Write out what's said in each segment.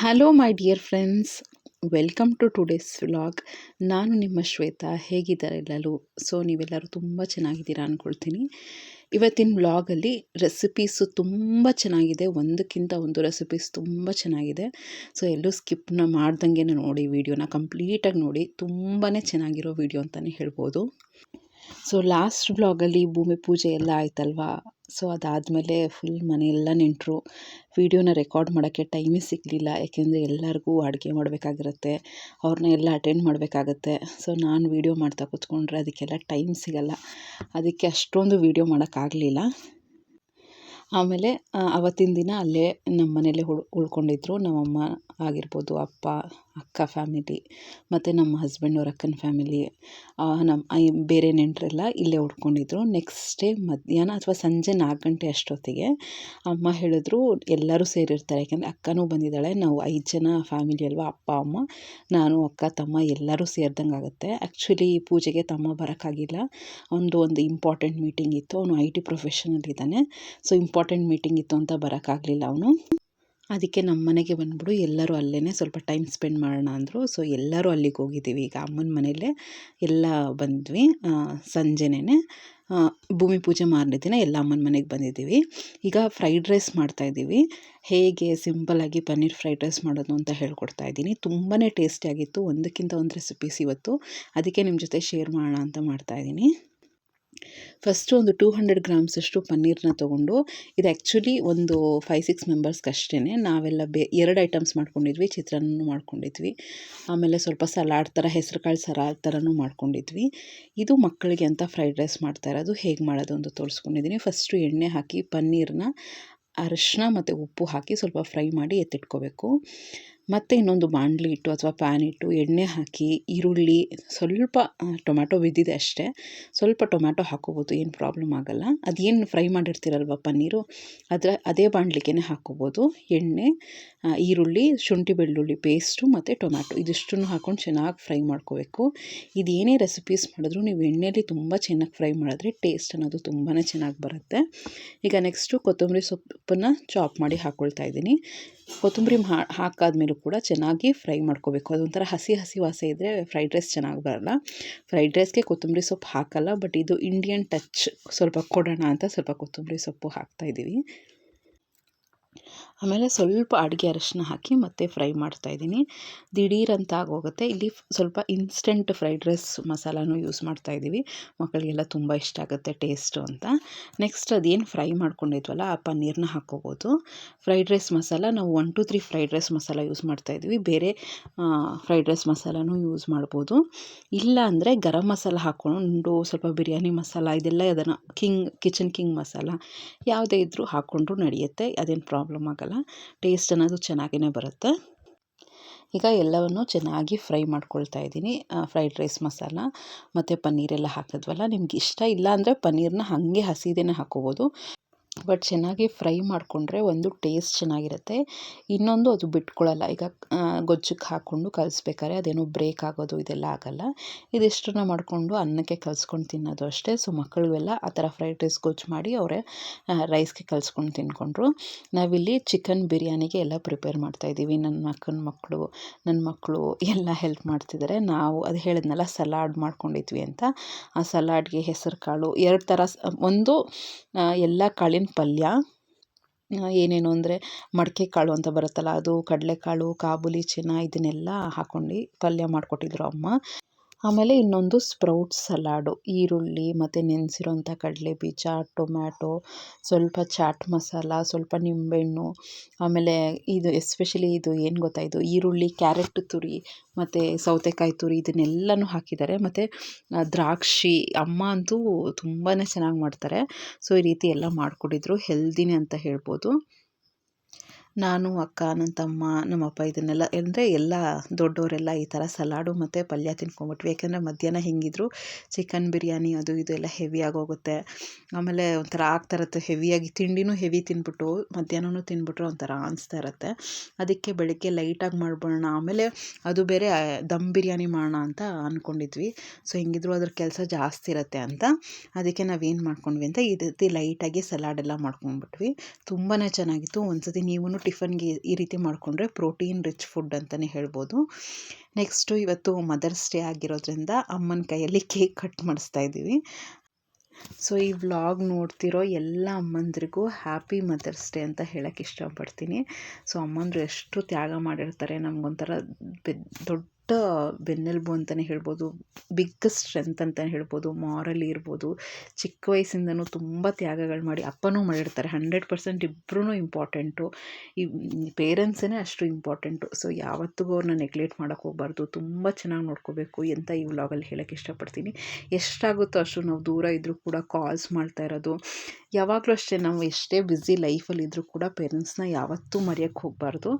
Hello my dear friends welcome to today's vlog ನಾನು ನಿಮ್ಮ ಶ್ವೇತಾ. ಹೇಗಿದ್ದಾರೆ ಎಲ್ಲರೂ? ಸೊ ನೀವೆಲ್ಲರೂ ತುಂಬ ಚೆನ್ನಾಗಿದ್ದೀರಾ ಅಂದ್ಕೊಳ್ತೀನಿ ಇವತ್ತಿನ ವ್ಲಾಗಲ್ಲಿ ರೆಸಿಪೀಸು ತುಂಬ ಚೆನ್ನಾಗಿದೆ. ಒಂದಕ್ಕಿಂತ ಒಂದು ರೆಸಿಪೀಸ್ ತುಂಬ ಚೆನ್ನಾಗಿದೆ. ಸೊ ಎಲ್ಲೂ ಸ್ಕಿಪ್ನ ಮಾಡ್ದಂಗೆ ನೋಡಿ ವೀಡಿಯೋನ ಕಂಪ್ಲೀಟಾಗಿ ನೋಡಿ ತುಂಬಾ ಚೆನ್ನಾಗಿರೋ ವೀಡಿಯೋ ಅಂತಲೇ ಹೇಳ್ಬೋದು. ಸೊ ಲಾಸ್ಟ್ ವ್ಲಾಗಲ್ಲಿ ಭೂಮಿ ಪೂಜೆ ಎಲ್ಲ ಆಯ್ತಲ್ವಾ? ಸೊ ಅದಾದಮೇಲೆ ಫುಲ್ ಮನೆಯೆಲ್ಲ ನೆಂಟರು. ವೀಡಿಯೋನ ರೆಕಾರ್ಡ್ ಮಾಡೋಕ್ಕೆ ಟೈಮೇ ಸಿಗಲಿಲ್ಲ. ಯಾಕೆಂದರೆ ಎಲ್ಲರಿಗೂ ಅಡುಗೆ ಮಾಡಬೇಕಾಗಿರುತ್ತೆ. ಅವ್ರನ್ನ ಎಲ್ಲ ಅಟೆಂಡ್ ಮಾಡಬೇಕಾಗತ್ತೆ. ಸೊ ನಾನು ವೀಡಿಯೋ ಮಾಡ್ತಾ ಕೂತ್ಕೊಂಡ್ರೆ ಅದಕ್ಕೆಲ್ಲ ಟೈಮ್ ಸಿಗಲ್ಲ. ಅದಕ್ಕೆ ಅಷ್ಟೊಂದು ವೀಡಿಯೋ ಮಾಡೋಕ್ಕಾಗಲಿಲ್ಲ. ಆಮೇಲೆ ಅವತ್ತಿನ ದಿನ ಅಲ್ಲೇ ನಮ್ಮ ಮನೆಯಲ್ಲೇ ಉಳ್, ಉಳ್ಕೊಂಡಿದ್ರು ನಮ್ಮಮ್ಮ. ಆಗಿರ್ಬೋದು ಅಪ್ಪ, ಅಕ್ಕ ಫ್ಯಾಮಿಲಿ ಮತ್ತು ನಮ್ಮ ಹಸ್ಬೆಂಡ್ ಅವ್ರ ಅಕ್ಕನ ಫ್ಯಾಮಿಲಿ ನಮ್ಮ ಬೇರೆ ನೆಂಟರೆಲ್ಲ ಇಲ್ಲೇ ಉಳ್ಕೊಂಡಿದ್ರು. ನೆಕ್ಸ್ಟ್ ಡೇ ಮಧ್ಯಾಹ್ನ ಅಥವಾ ಸಂಜೆ ನಾಲ್ಕು ಗಂಟೆ ಅಷ್ಟೊತ್ತಿಗೆ ಅಮ್ಮ ಹೇಳಿದ್ರು, ಎಲ್ಲರೂ ಸೇರಿರ್ತಾರೆ. ಯಾಕೆಂದರೆ ಅಕ್ಕನೂ ಬಂದಿದ್ದಾಳೆ, ನಾವು ಐದು ಜನ ಫ್ಯಾಮಿಲಿ ಅಲ್ವಾ, ಅಪ್ಪ, ಅಮ್ಮ, ನಾನು, ಅಕ್ಕ, ತಮ್ಮ ಎಲ್ಲರೂ ಸೇರಿದಂಗೆ ಆಗುತ್ತೆ. ಆ್ಯಕ್ಚುಲಿ ಪೂಜೆಗೆ ತಮ್ಮ ಬರೋಕ್ಕಾಗಿಲ್ಲ. ಅವನದು ಒಂದು ಇಂಪಾರ್ಟೆಂಟ್ ಮೀಟಿಂಗ್ ಇತ್ತು. ಅವನು ಐ ಟಿ ಪ್ರೊಫೆಷನಲ್ ಇದ್ದಾನೆ ಸೊ ಇಂಪಾರ್ಟೆಂಟ್ ಮೀಟಿಂಗ್ ಇತ್ತು ಅಂತ ಬರೋಕ್ಕಾಗಲಿಲ್ಲ ಅವನು. ಅದಕ್ಕೆ ನಮ್ಮ ಮನೆಗೆ ಬಂದ್ಬಿಡು, ಎಲ್ಲರೂ ಅಲ್ಲೇ ಸ್ವಲ್ಪ ಟೈಮ್ ಸ್ಪೆಂಡ್ ಮಾಡೋಣ ಅಂದರು. ಸೊ ಎಲ್ಲರೂ ಅಲ್ಲಿಗೆ ಹೋಗಿದ್ದೀವಿ. ಈಗ ಅಮ್ಮನ ಮನೆಯಲ್ಲೇ ಎಲ್ಲ ಬಂದ್ವಿ ಸಂಜೆನೇ ಭೂಮಿ ಪೂಜೆ ಮಾರನೇ ದಿನ ಎಲ್ಲ ಅಮ್ಮನ ಮನೆಗೆ ಬಂದಿದ್ದೀವಿ. ಈಗ ಫ್ರೈಡ್ ರೈಸ್ ಮಾಡ್ತಾಯಿದ್ದೀವಿ ಹೇಗೆ ಸಿಂಪಲ್ಲಾಗಿ ಪನ್ನೀರ್ ಫ್ರೈಡ್ ರೈಸ್ ಮಾಡೋದು ಅಂತ ಹೇಳ್ಕೊಡ್ತಾ ಇದ್ದೀನಿ. ತುಂಬಾ ಟೇಸ್ಟಿಯಾಗಿತ್ತು ಒಂದಕ್ಕಿಂತ ಒಂದು ರೆಸಿಪೀಸ್ ಇವತ್ತು. ಅದಕ್ಕೆ ನಿಮ್ಮ ಜೊತೆ ಶೇರ್ ಮಾಡೋಣ ಅಂತ ಮಾಡ್ತಾಯಿದ್ದೀನಿ ಫಸ್ಟು ಒಂದು ಟೂ ಹಂಡ್ರೆಡ್ ಗ್ರಾಮ್ಸಷ್ಟು ಪನ್ನೀರನ್ನ ತೊಗೊಂಡು, ಇದು ಆ್ಯಕ್ಚುಲಿ ಒಂದು ಫೈವ್ ಸಿಕ್ಸ್ ಮೆಂಬರ್ಸ್ಗೆ ಅಷ್ಟೇ ನಾವೆಲ್ಲ ಬೇ, ಎರಡು ಐಟಮ್ಸ್ ಮಾಡ್ಕೊಂಡಿದ್ವಿ ಚಿತ್ರಾನ್ನ ಮಾಡ್ಕೊಂಡಿದ್ವಿ. ಆಮೇಲೆ ಸ್ವಲ್ಪ ಸಲಾಡ್ ಥರ ಹೆಸರು ಕಾಳು ಸಲಾಡ್ ಥರನೂ ಮಾಡ್ಕೊಂಡಿದ್ವಿ. ಇದು ಮಕ್ಕಳಿಗೆ ಅಂತ ಫ್ರೈಡ್ ರೈಸ್ ಮಾಡ್ತಾ ಇರೋದು, ಹೇಗೆ ಮಾಡೋದು ಅಂತ ತೋರಿಸ್ಕೊಂಡಿದ್ದೀನಿ ಫಸ್ಟು ಎಣ್ಣೆ ಹಾಕಿ ಪನ್ನೀರನ್ನ ಅರಿಶಿನ ಮತ್ತು ಉಪ್ಪು ಹಾಕಿ ಸ್ವಲ್ಪ ಫ್ರೈ ಮಾಡಿ ಎತ್ತಿಟ್ಕೋಬೇಕು. ಮತ್ತು ಇನ್ನೊಂದು ಬಾಣಲಿ ಇಟ್ಟು ಅಥವಾ ಪ್ಯಾನ್ ಇಟ್ಟು ಎಣ್ಣೆ ಹಾಕಿ ಈರುಳ್ಳಿ ಸ್ವಲ್ಪ ಟೊಮ್ಯಾಟೊ ಬಿದ್ದಿದೆ ಅಷ್ಟೇ. ಸ್ವಲ್ಪ ಟೊಮ್ಯಾಟೊ ಹಾಕ್ಕೋಬೋದು ಏನು ಪ್ರಾಬ್ಲಮ್ ಆಗೋಲ್ಲ. ಅದೇನು ಫ್ರೈ ಮಾಡಿರ್ತೀರಲ್ವ ಪನ್ನೀರು, ಅದರ, ಅದೇ ಬಾಣಲಿಗೆ ಹಾಕ್ಕೋಬೋದು ಎಣ್ಣೆ ಈರುಳ್ಳಿ, ಶುಂಠಿ ಬೆಳ್ಳುಳ್ಳಿ ಪೇಸ್ಟು ಮತ್ತು ಟೊಮ್ಯಾಟೊ ಇದಿಷ್ಟನ್ನು ಹಾಕ್ಕೊಂಡು ಚೆನ್ನಾಗಿ ಫ್ರೈ ಮಾಡ್ಕೋಬೇಕು. ಇದೇನೇ ರೆಸಿಪೀಸ್ ಮಾಡಿದ್ರು ನೀವು ಎಣ್ಣೆಯಲ್ಲಿ ತುಂಬ ಚೆನ್ನಾಗಿ ಫ್ರೈ ಮಾಡಿದ್ರೆ ಟೇಸ್ಟ್ ಅನ್ನೋದು ತುಂಬಾ ಚೆನ್ನಾಗಿ ಬರುತ್ತೆ. ಈಗ ನೆಕ್ಸ್ಟು ಕೊತ್ತಂಬರಿ ಸೊಪ್ಪನ್ನು ಚಾಪ್ ಮಾಡಿ ಹಾಕ್ಕೊಳ್ತಾ ಇದ್ದೀನಿ. ಕೊತ್ತಂಬರಿ ಹಾಕಾದ್ಮೇಲೂ ಕೂಡ ಚೆನ್ನಾಗಿ ಫ್ರೈ ಮಾಡ್ಕೋಬೇಕು. ಅದೊಂಥರ ಹಸಿ ಹಸಿ ವಾಸ ಇದ್ದರೆ ಫ್ರೈಡ್ ರೈಸ್ ಚೆನ್ನಾಗಿ ಬರಲ್ಲ ಫ್ರೈಡ್ ರೈಸ್ಗೆ ಕೊತ್ತಂಬರಿ ಸೊಪ್ಪು ಹಾಕಲ್ಲ, ಬಟ್ ಇದು ಇಂಡಿಯನ್ ಟಚ್ ಸ್ವಲ್ಪ ಕೊಡೋಣ ಅಂತ ಸ್ವಲ್ಪ ಕೊತ್ತಂಬರಿ ಸೊಪ್ಪು ಹಾಕ್ತಾಯಿದ್ದೀವಿ ಆಮೇಲೆ ಸ್ವಲ್ಪ ಅಡುಗೆ ಅರಶಿನ ಹಾಕಿ ಮತ್ತೆ ಫ್ರೈ ಮಾಡ್ತಾಯಿದ್ದೀನಿ ದಿಢೀರಂತ ಆಗೋಗುತ್ತೆ. ಇಲ್ಲಿ ಸ್ವಲ್ಪ ಇನ್ಸ್ಟೆಂಟ್ ಫ್ರೈಡ್ ರೈಸ್ ಮಸಾಲನೂ ಯೂಸ್ ಮಾಡ್ತಾಯಿದ್ದೀವಿ ಮಕ್ಕಳಿಗೆಲ್ಲ ತುಂಬ ಇಷ್ಟ ಆಗುತ್ತೆ ಟೇಸ್ಟು ಅಂತ. ನೆಕ್ಸ್ಟ್ ಅದೇನು ಫ್ರೈ ಮಾಡ್ಕೊಂಡಿದ್ವಲ್ಲ, ಆ ಪನ್ನೀರನ್ನ ಹಾಕ್ಕೋಬೋದು ಫ್ರೈಡ್ ರೈಸ್ ಮಸಾಲ, ನಾವು one two three fried rice masala use ಮಾಡ್ತಾ ಇದ್ದೀವಿ. ಬೇರೆ ಫ್ರೈಡ್ ರೈಸ್ ಮಸಾಲನೂ ಯೂಸ್ ಮಾಡ್ಬೋದು. ಇಲ್ಲ ಅಂದರೆ ಗರಂ ಮಸಾಲ ಹಾಕ್ಕೊಂಡು ಸ್ವಲ್ಪ ಬಿರಿಯಾನಿ ಮಸಾಲ, ಇದೆಲ್ಲ ಅದನ್ನು ಕಿಂಗ್ ಕಿಚನ್ ಕಿಂಗ್ ಮಸಾಲ, ಯಾವುದೇ ಇದ್ದರೂ ಹಾಕ್ಕೊಂಡ್ರೂ ನಡೆಯುತ್ತೆ. ಅದೇನು ಪ್ರಾಬ್ಲಮ್ ಆಗಲ್ಲ. ಟೇಸ್ಟ್ ಅನ್ನೋದು ಚೆನ್ನಾಗೇ ಬರುತ್ತೆ. ಈಗ ಎಲ್ಲವನ್ನು ಚೆನ್ನಾಗಿ ಫ್ರೈ ಮಾಡ್ಕೊಳ್ತಾ ಇದ್ದೀನಿ. ಫ್ರೈಡ್ ರೈಸ್ ಮಸಾಲ ಮತ್ತು ಪನ್ನೀರೆಲ್ಲ ಹಾಕಿದ್ವಲ್ಲ? ನಿಮ್ಗೆ ಇಷ್ಟ ಇಲ್ಲ ಅಂದರೆ ಪನ್ನೀರನ್ನ ಹಾಗೆ ಹಸಿದೇನೆ ಹಾಕೋಬೋದು. ಬಟ್ ಚೆನ್ನಾಗಿ ಫ್ರೈ ಮಾಡಿಕೊಂಡ್ರೆ ಒಂದು ಟೇಸ್ಟ್ ಚೆನ್ನಾಗಿರುತ್ತೆ. ಇನ್ನೊಂದು ಅದು ಬಿಟ್ಕೊಳ್ಳಲ್ಲ ಈಗ ಗೊಜ್ಜಕ್ಕೆ ಹಾಕ್ಕೊಂಡು ಕಲಿಸ್ಬೇಕಾದ್ರೆ ಅದೇನೋ ಬ್ರೇಕ್ ಆಗೋದು ಇದೆಲ್ಲ ಆಗೋಲ್ಲ. ಇದಿಷ್ಟನ್ನು ಮಾಡಿಕೊಂಡು ಅನ್ನಕ್ಕೆ ಕಲಿಸ್ಕೊಂಡು ತಿನ್ನೋದು ಅಷ್ಟೇ. ಸೊ ಮಕ್ಕಳಿಗೆಲ್ಲ ಆ ಥರ ಫ್ರೈಡ್ ರೈಸ್ ಗೊಜ್ಜು ಮಾಡಿ ಅವರೇ ರೈಸ್ಗೆ ಕಲಿಸ್ಕೊಂಡು ತಿನ್ಕೊಂಡ್ರು ನಾವಿಲ್ಲಿ ಚಿಕನ್ ಬಿರಿಯಾನಿಗೆ ಎಲ್ಲ ಪ್ರಿಪೇರ್ ಮಾಡ್ತಾಯಿದ್ದೀವಿ ನನ್ನ ಅಕ್ಕನ ಮಕ್ಕಳು ನನ್ನ ಮಕ್ಕಳು ಎಲ್ಲ ಹೆಲ್ಪ್ ಮಾಡ್ತಿದ್ದಾರೆ ನಾವು ಅದು ಹೇಳಿದ್ನಲ್ಲ, ಸಲಾಡ್ ಮಾಡ್ಕೊಂಡಿದ್ವಿ ಅಂತ. ಆ ಸಲಾಡ್ಗೆ ಹೆಸರು ಕಾಳು ಎರಡು ಥರ ಒಂದು ಎಲ್ಲ ಕಾಳಿನ ಪಲ್ಯ ಏನೇನು ಅಂದರೆ ಮಡಕೆ ಕಾಳು ಅಂತ ಬರುತ್ತಲ್ಲ, ಅದು ಕಡಲೆಕಾಳು, ಕಾಬೂಲಿ, ಚೆನ್ನ, ಇದನ್ನೆಲ್ಲ ಹಾಕ್ಕೊಂಡು ಪಲ್ಯ ಮಾಡಿಕೊಟ್ಟಿದ್ರು ಅಮ್ಮ. ಆಮೇಲೆ ಇನ್ನೊಂದು ಸ್ಪ್ರೌಟ್ ಸಲಾಡು, ಈರುಳ್ಳಿ ಮತ್ತು ನೆನೆಸಿರೋಂಥ ಕಡಲೆ ಬೀಜ ಟೊಮ್ಯಾಟೊ, ಸ್ವಲ್ಪ ಚಾಟ್ ಮಸಾಲ, ಸ್ವಲ್ಪ ನಿಂಬೆಹಣ್ಣು, ಆಮೇಲೆ ಇದು ಎಸ್ಪೆಷಲಿ ಇದು ಏನು ಗೊತ್ತಾ, ಇದು ಈರುಳ್ಳಿ, ಕ್ಯಾರೆಟ್ ತುರಿ ಮತ್ತು ಸೌತೆಕಾಯಿ ತುರಿ ಇದನ್ನೆಲ್ಲನೂ ಹಾಕಿದ್ದಾರೆ. ಮತ್ತು ದ್ರಾಕ್ಷಿ ಅಮ್ಮ ಅಂತೂ ತುಂಬಾ ಚೆನ್ನಾಗಿ ಮಾಡ್ತಾರೆ. ಸೊ, ಈ ರೀತಿ ಎಲ್ಲ ಮಾಡಿಕೊಟ್ಟಿದ್ರು ಹೆಲ್ದಿನೇ ಅಂತ ಹೇಳ್ಬೋದು. ನಾನು ಅಕ್ಕ ನನ್ನ ತಮ್ಮ, ನಮ್ಮಪ್ಪ ಇದನ್ನೆಲ್ಲ ಅಂದರೆ ಎಲ್ಲ ದೊಡ್ಡವರೆಲ್ಲ ಈ ಥರ ಸಲಾಡು ಮತ್ತು ಪಲ್ಯ ತಿನ್ಕೊಂಬಿಟ್ವಿ. ಯಾಕೆಂದರೆ ಮಧ್ಯಾಹ್ನ ಹೇಗಿದ್ರು ಚಿಕನ್ ಬಿರಿಯಾನಿ ಅದು ಇದು ಎಲ್ಲ ಹೆವಿ ಆಗೋಗುತ್ತೆ. ಆಮೇಲೆ ಒಂಥರ ಆಗ್ತಾ ಇರುತ್ತೆ, ಹೆವಿಯಾಗಿ ತಿಂಡಿನೂ ಹೆವಿ ತಿಂದ್ಬಿಟ್ಟು ಮಧ್ಯಾಹ್ನವೂ ತಿಂದ್ಬಿಟ್ರೆ ಒಂಥರ ಅನಿಸ್ತಾ ಇರುತ್ತೆ. ಅದಕ್ಕೆ ಬೆಳಗ್ಗೆ ಲೈಟಾಗಿ ಮಾಡ್ಬಿಡೋಣ ಆಮೇಲೆ ಅದು ಬೇರೆ ದಮ್ ಬಿರಿಯಾನಿ ಮಾಡೋಣ ಅಂತ ಅಂದ್ಕೊಂಡಿದ್ವಿ ಸೊ, ಹೆಂಗಿದ್ರು ಅದ್ರ ಕೆಲಸ ಜಾಸ್ತಿ ಇರುತ್ತೆ ಅಂತ ಅದಕ್ಕೆ ನಾವೇನು ಮಾಡ್ಕೊಂಡ್ವಿ ಅಂತ ಈ ರೀತಿ ಲೈಟಾಗಿ ಸಲಾಡೆಲ್ಲ ಮಾಡ್ಕೊಂಡ್ಬಿಟ್ವಿ ತುಂಬಾ ಚೆನ್ನಾಗಿತ್ತು. ಒಂದ್ಸತಿ ನೀವೂ ಟಿಫನ್ಗೆ ಈ ರೀತಿ ಮಾಡಿಕೊಂಡ್ರೆ ಪ್ರೋಟೀನ್ ರಿಚ್ ಫುಡ್ ಅಂತಲೇ ಹೇಳ್ಬೋದು. ನೆಕ್ಸ್ಟು ಇವತ್ತು ಮದರ್ಸ್ ಡೇ ಆಗಿರೋದ್ರಿಂದ ಅಮ್ಮನ ಕೈಯಲ್ಲಿ ಕೇಕ್ ಕಟ್ ಮಾಡಿಸ್ತಾ ಇದ್ದೀವಿ. ಸೊ, ಈ ವ್ಲಾಗ್ ನೋಡ್ತಿರೋ ಎಲ್ಲ ಅಮ್ಮಂದ್ರಿಗೂ ಹ್ಯಾಪಿ ಮದರ್ಸ್ ಡೇ ಅಂತ ಹೇಳೋಕ್ಕೆ ಇಷ್ಟಪಡ್ತೀನಿ. ಸೊ, ಅಮ್ಮಂದರು ಎಷ್ಟು ತ್ಯಾಗ ಮಾಡಿರ್ತಾರೆ ನಮಗೊಂಥರ ದೊಡ್ಡ ಬೆನ್ನೆಲುಬು ಅಂತಲೇ ಹೇಳ್ಬೋದು ಬಿಗ್ಗೆಸ್ಟ್ ಸ್ಟ್ರೆಂತ್ ಅಂತಲೇ ಹೇಳ್ಬೋದು, ಮಾರಲ್ ಇರ್ಬೋದು, ಚಿಕ್ಕ ವಯಸ್ಸಿಂದನೂ ತುಂಬ ತ್ಯಾಗಗಳು ಮಾಡಿ ಅಪ್ಪನೂ ಮಾಡಿರ್ತಾರೆ. ಹಂಡ್ರೆಡ್ ಪರ್ಸೆಂಟ್ ಇಬ್ಬರೂ ಇಂಪಾರ್ಟೆಂಟು. ಈ ಪೇರೆಂಟ್ಸೇ ಅಷ್ಟು ಇಂಪಾರ್ಟೆಂಟು. ಸೊ ಯಾವತ್ತಿಗೂ ಅವ್ರನ್ನ ನೆಗ್ಲೆಕ್ಟ್ ಮಾಡೋಕೆ ಹೋಗ್ಬಾರ್ದು. ತುಂಬ ಚೆನ್ನಾಗಿ ನೋಡ್ಕೋಬೇಕು ಅಂತ ಈ ವ್ಲಾಗಲ್ಲಿ ಹೇಳೋಕ್ಕೆ ಇಷ್ಟಪಡ್ತೀನಿ. ಎಷ್ಟಾಗುತ್ತೋ ಅಷ್ಟು ನಾವು ದೂರ ಇದ್ದರೂ ಕೂಡ ಕಾಲ್ಸ್ ಮಾಡ್ತಾ ಇರೋದು. ಯಾವಾಗಲೂ ಅಷ್ಟೇ ನಾವು ಎಷ್ಟೇ ಬ್ಯುಸಿ ಲೈಫಲ್ಲಿದ್ದರೂ ಕೂಡ ಪೇರೆಂಟ್ಸ್ನ ಯಾವತ್ತೂ ಮರೆಯೋಕ್ಕೆ ಹೋಗಬಾರ್ದು.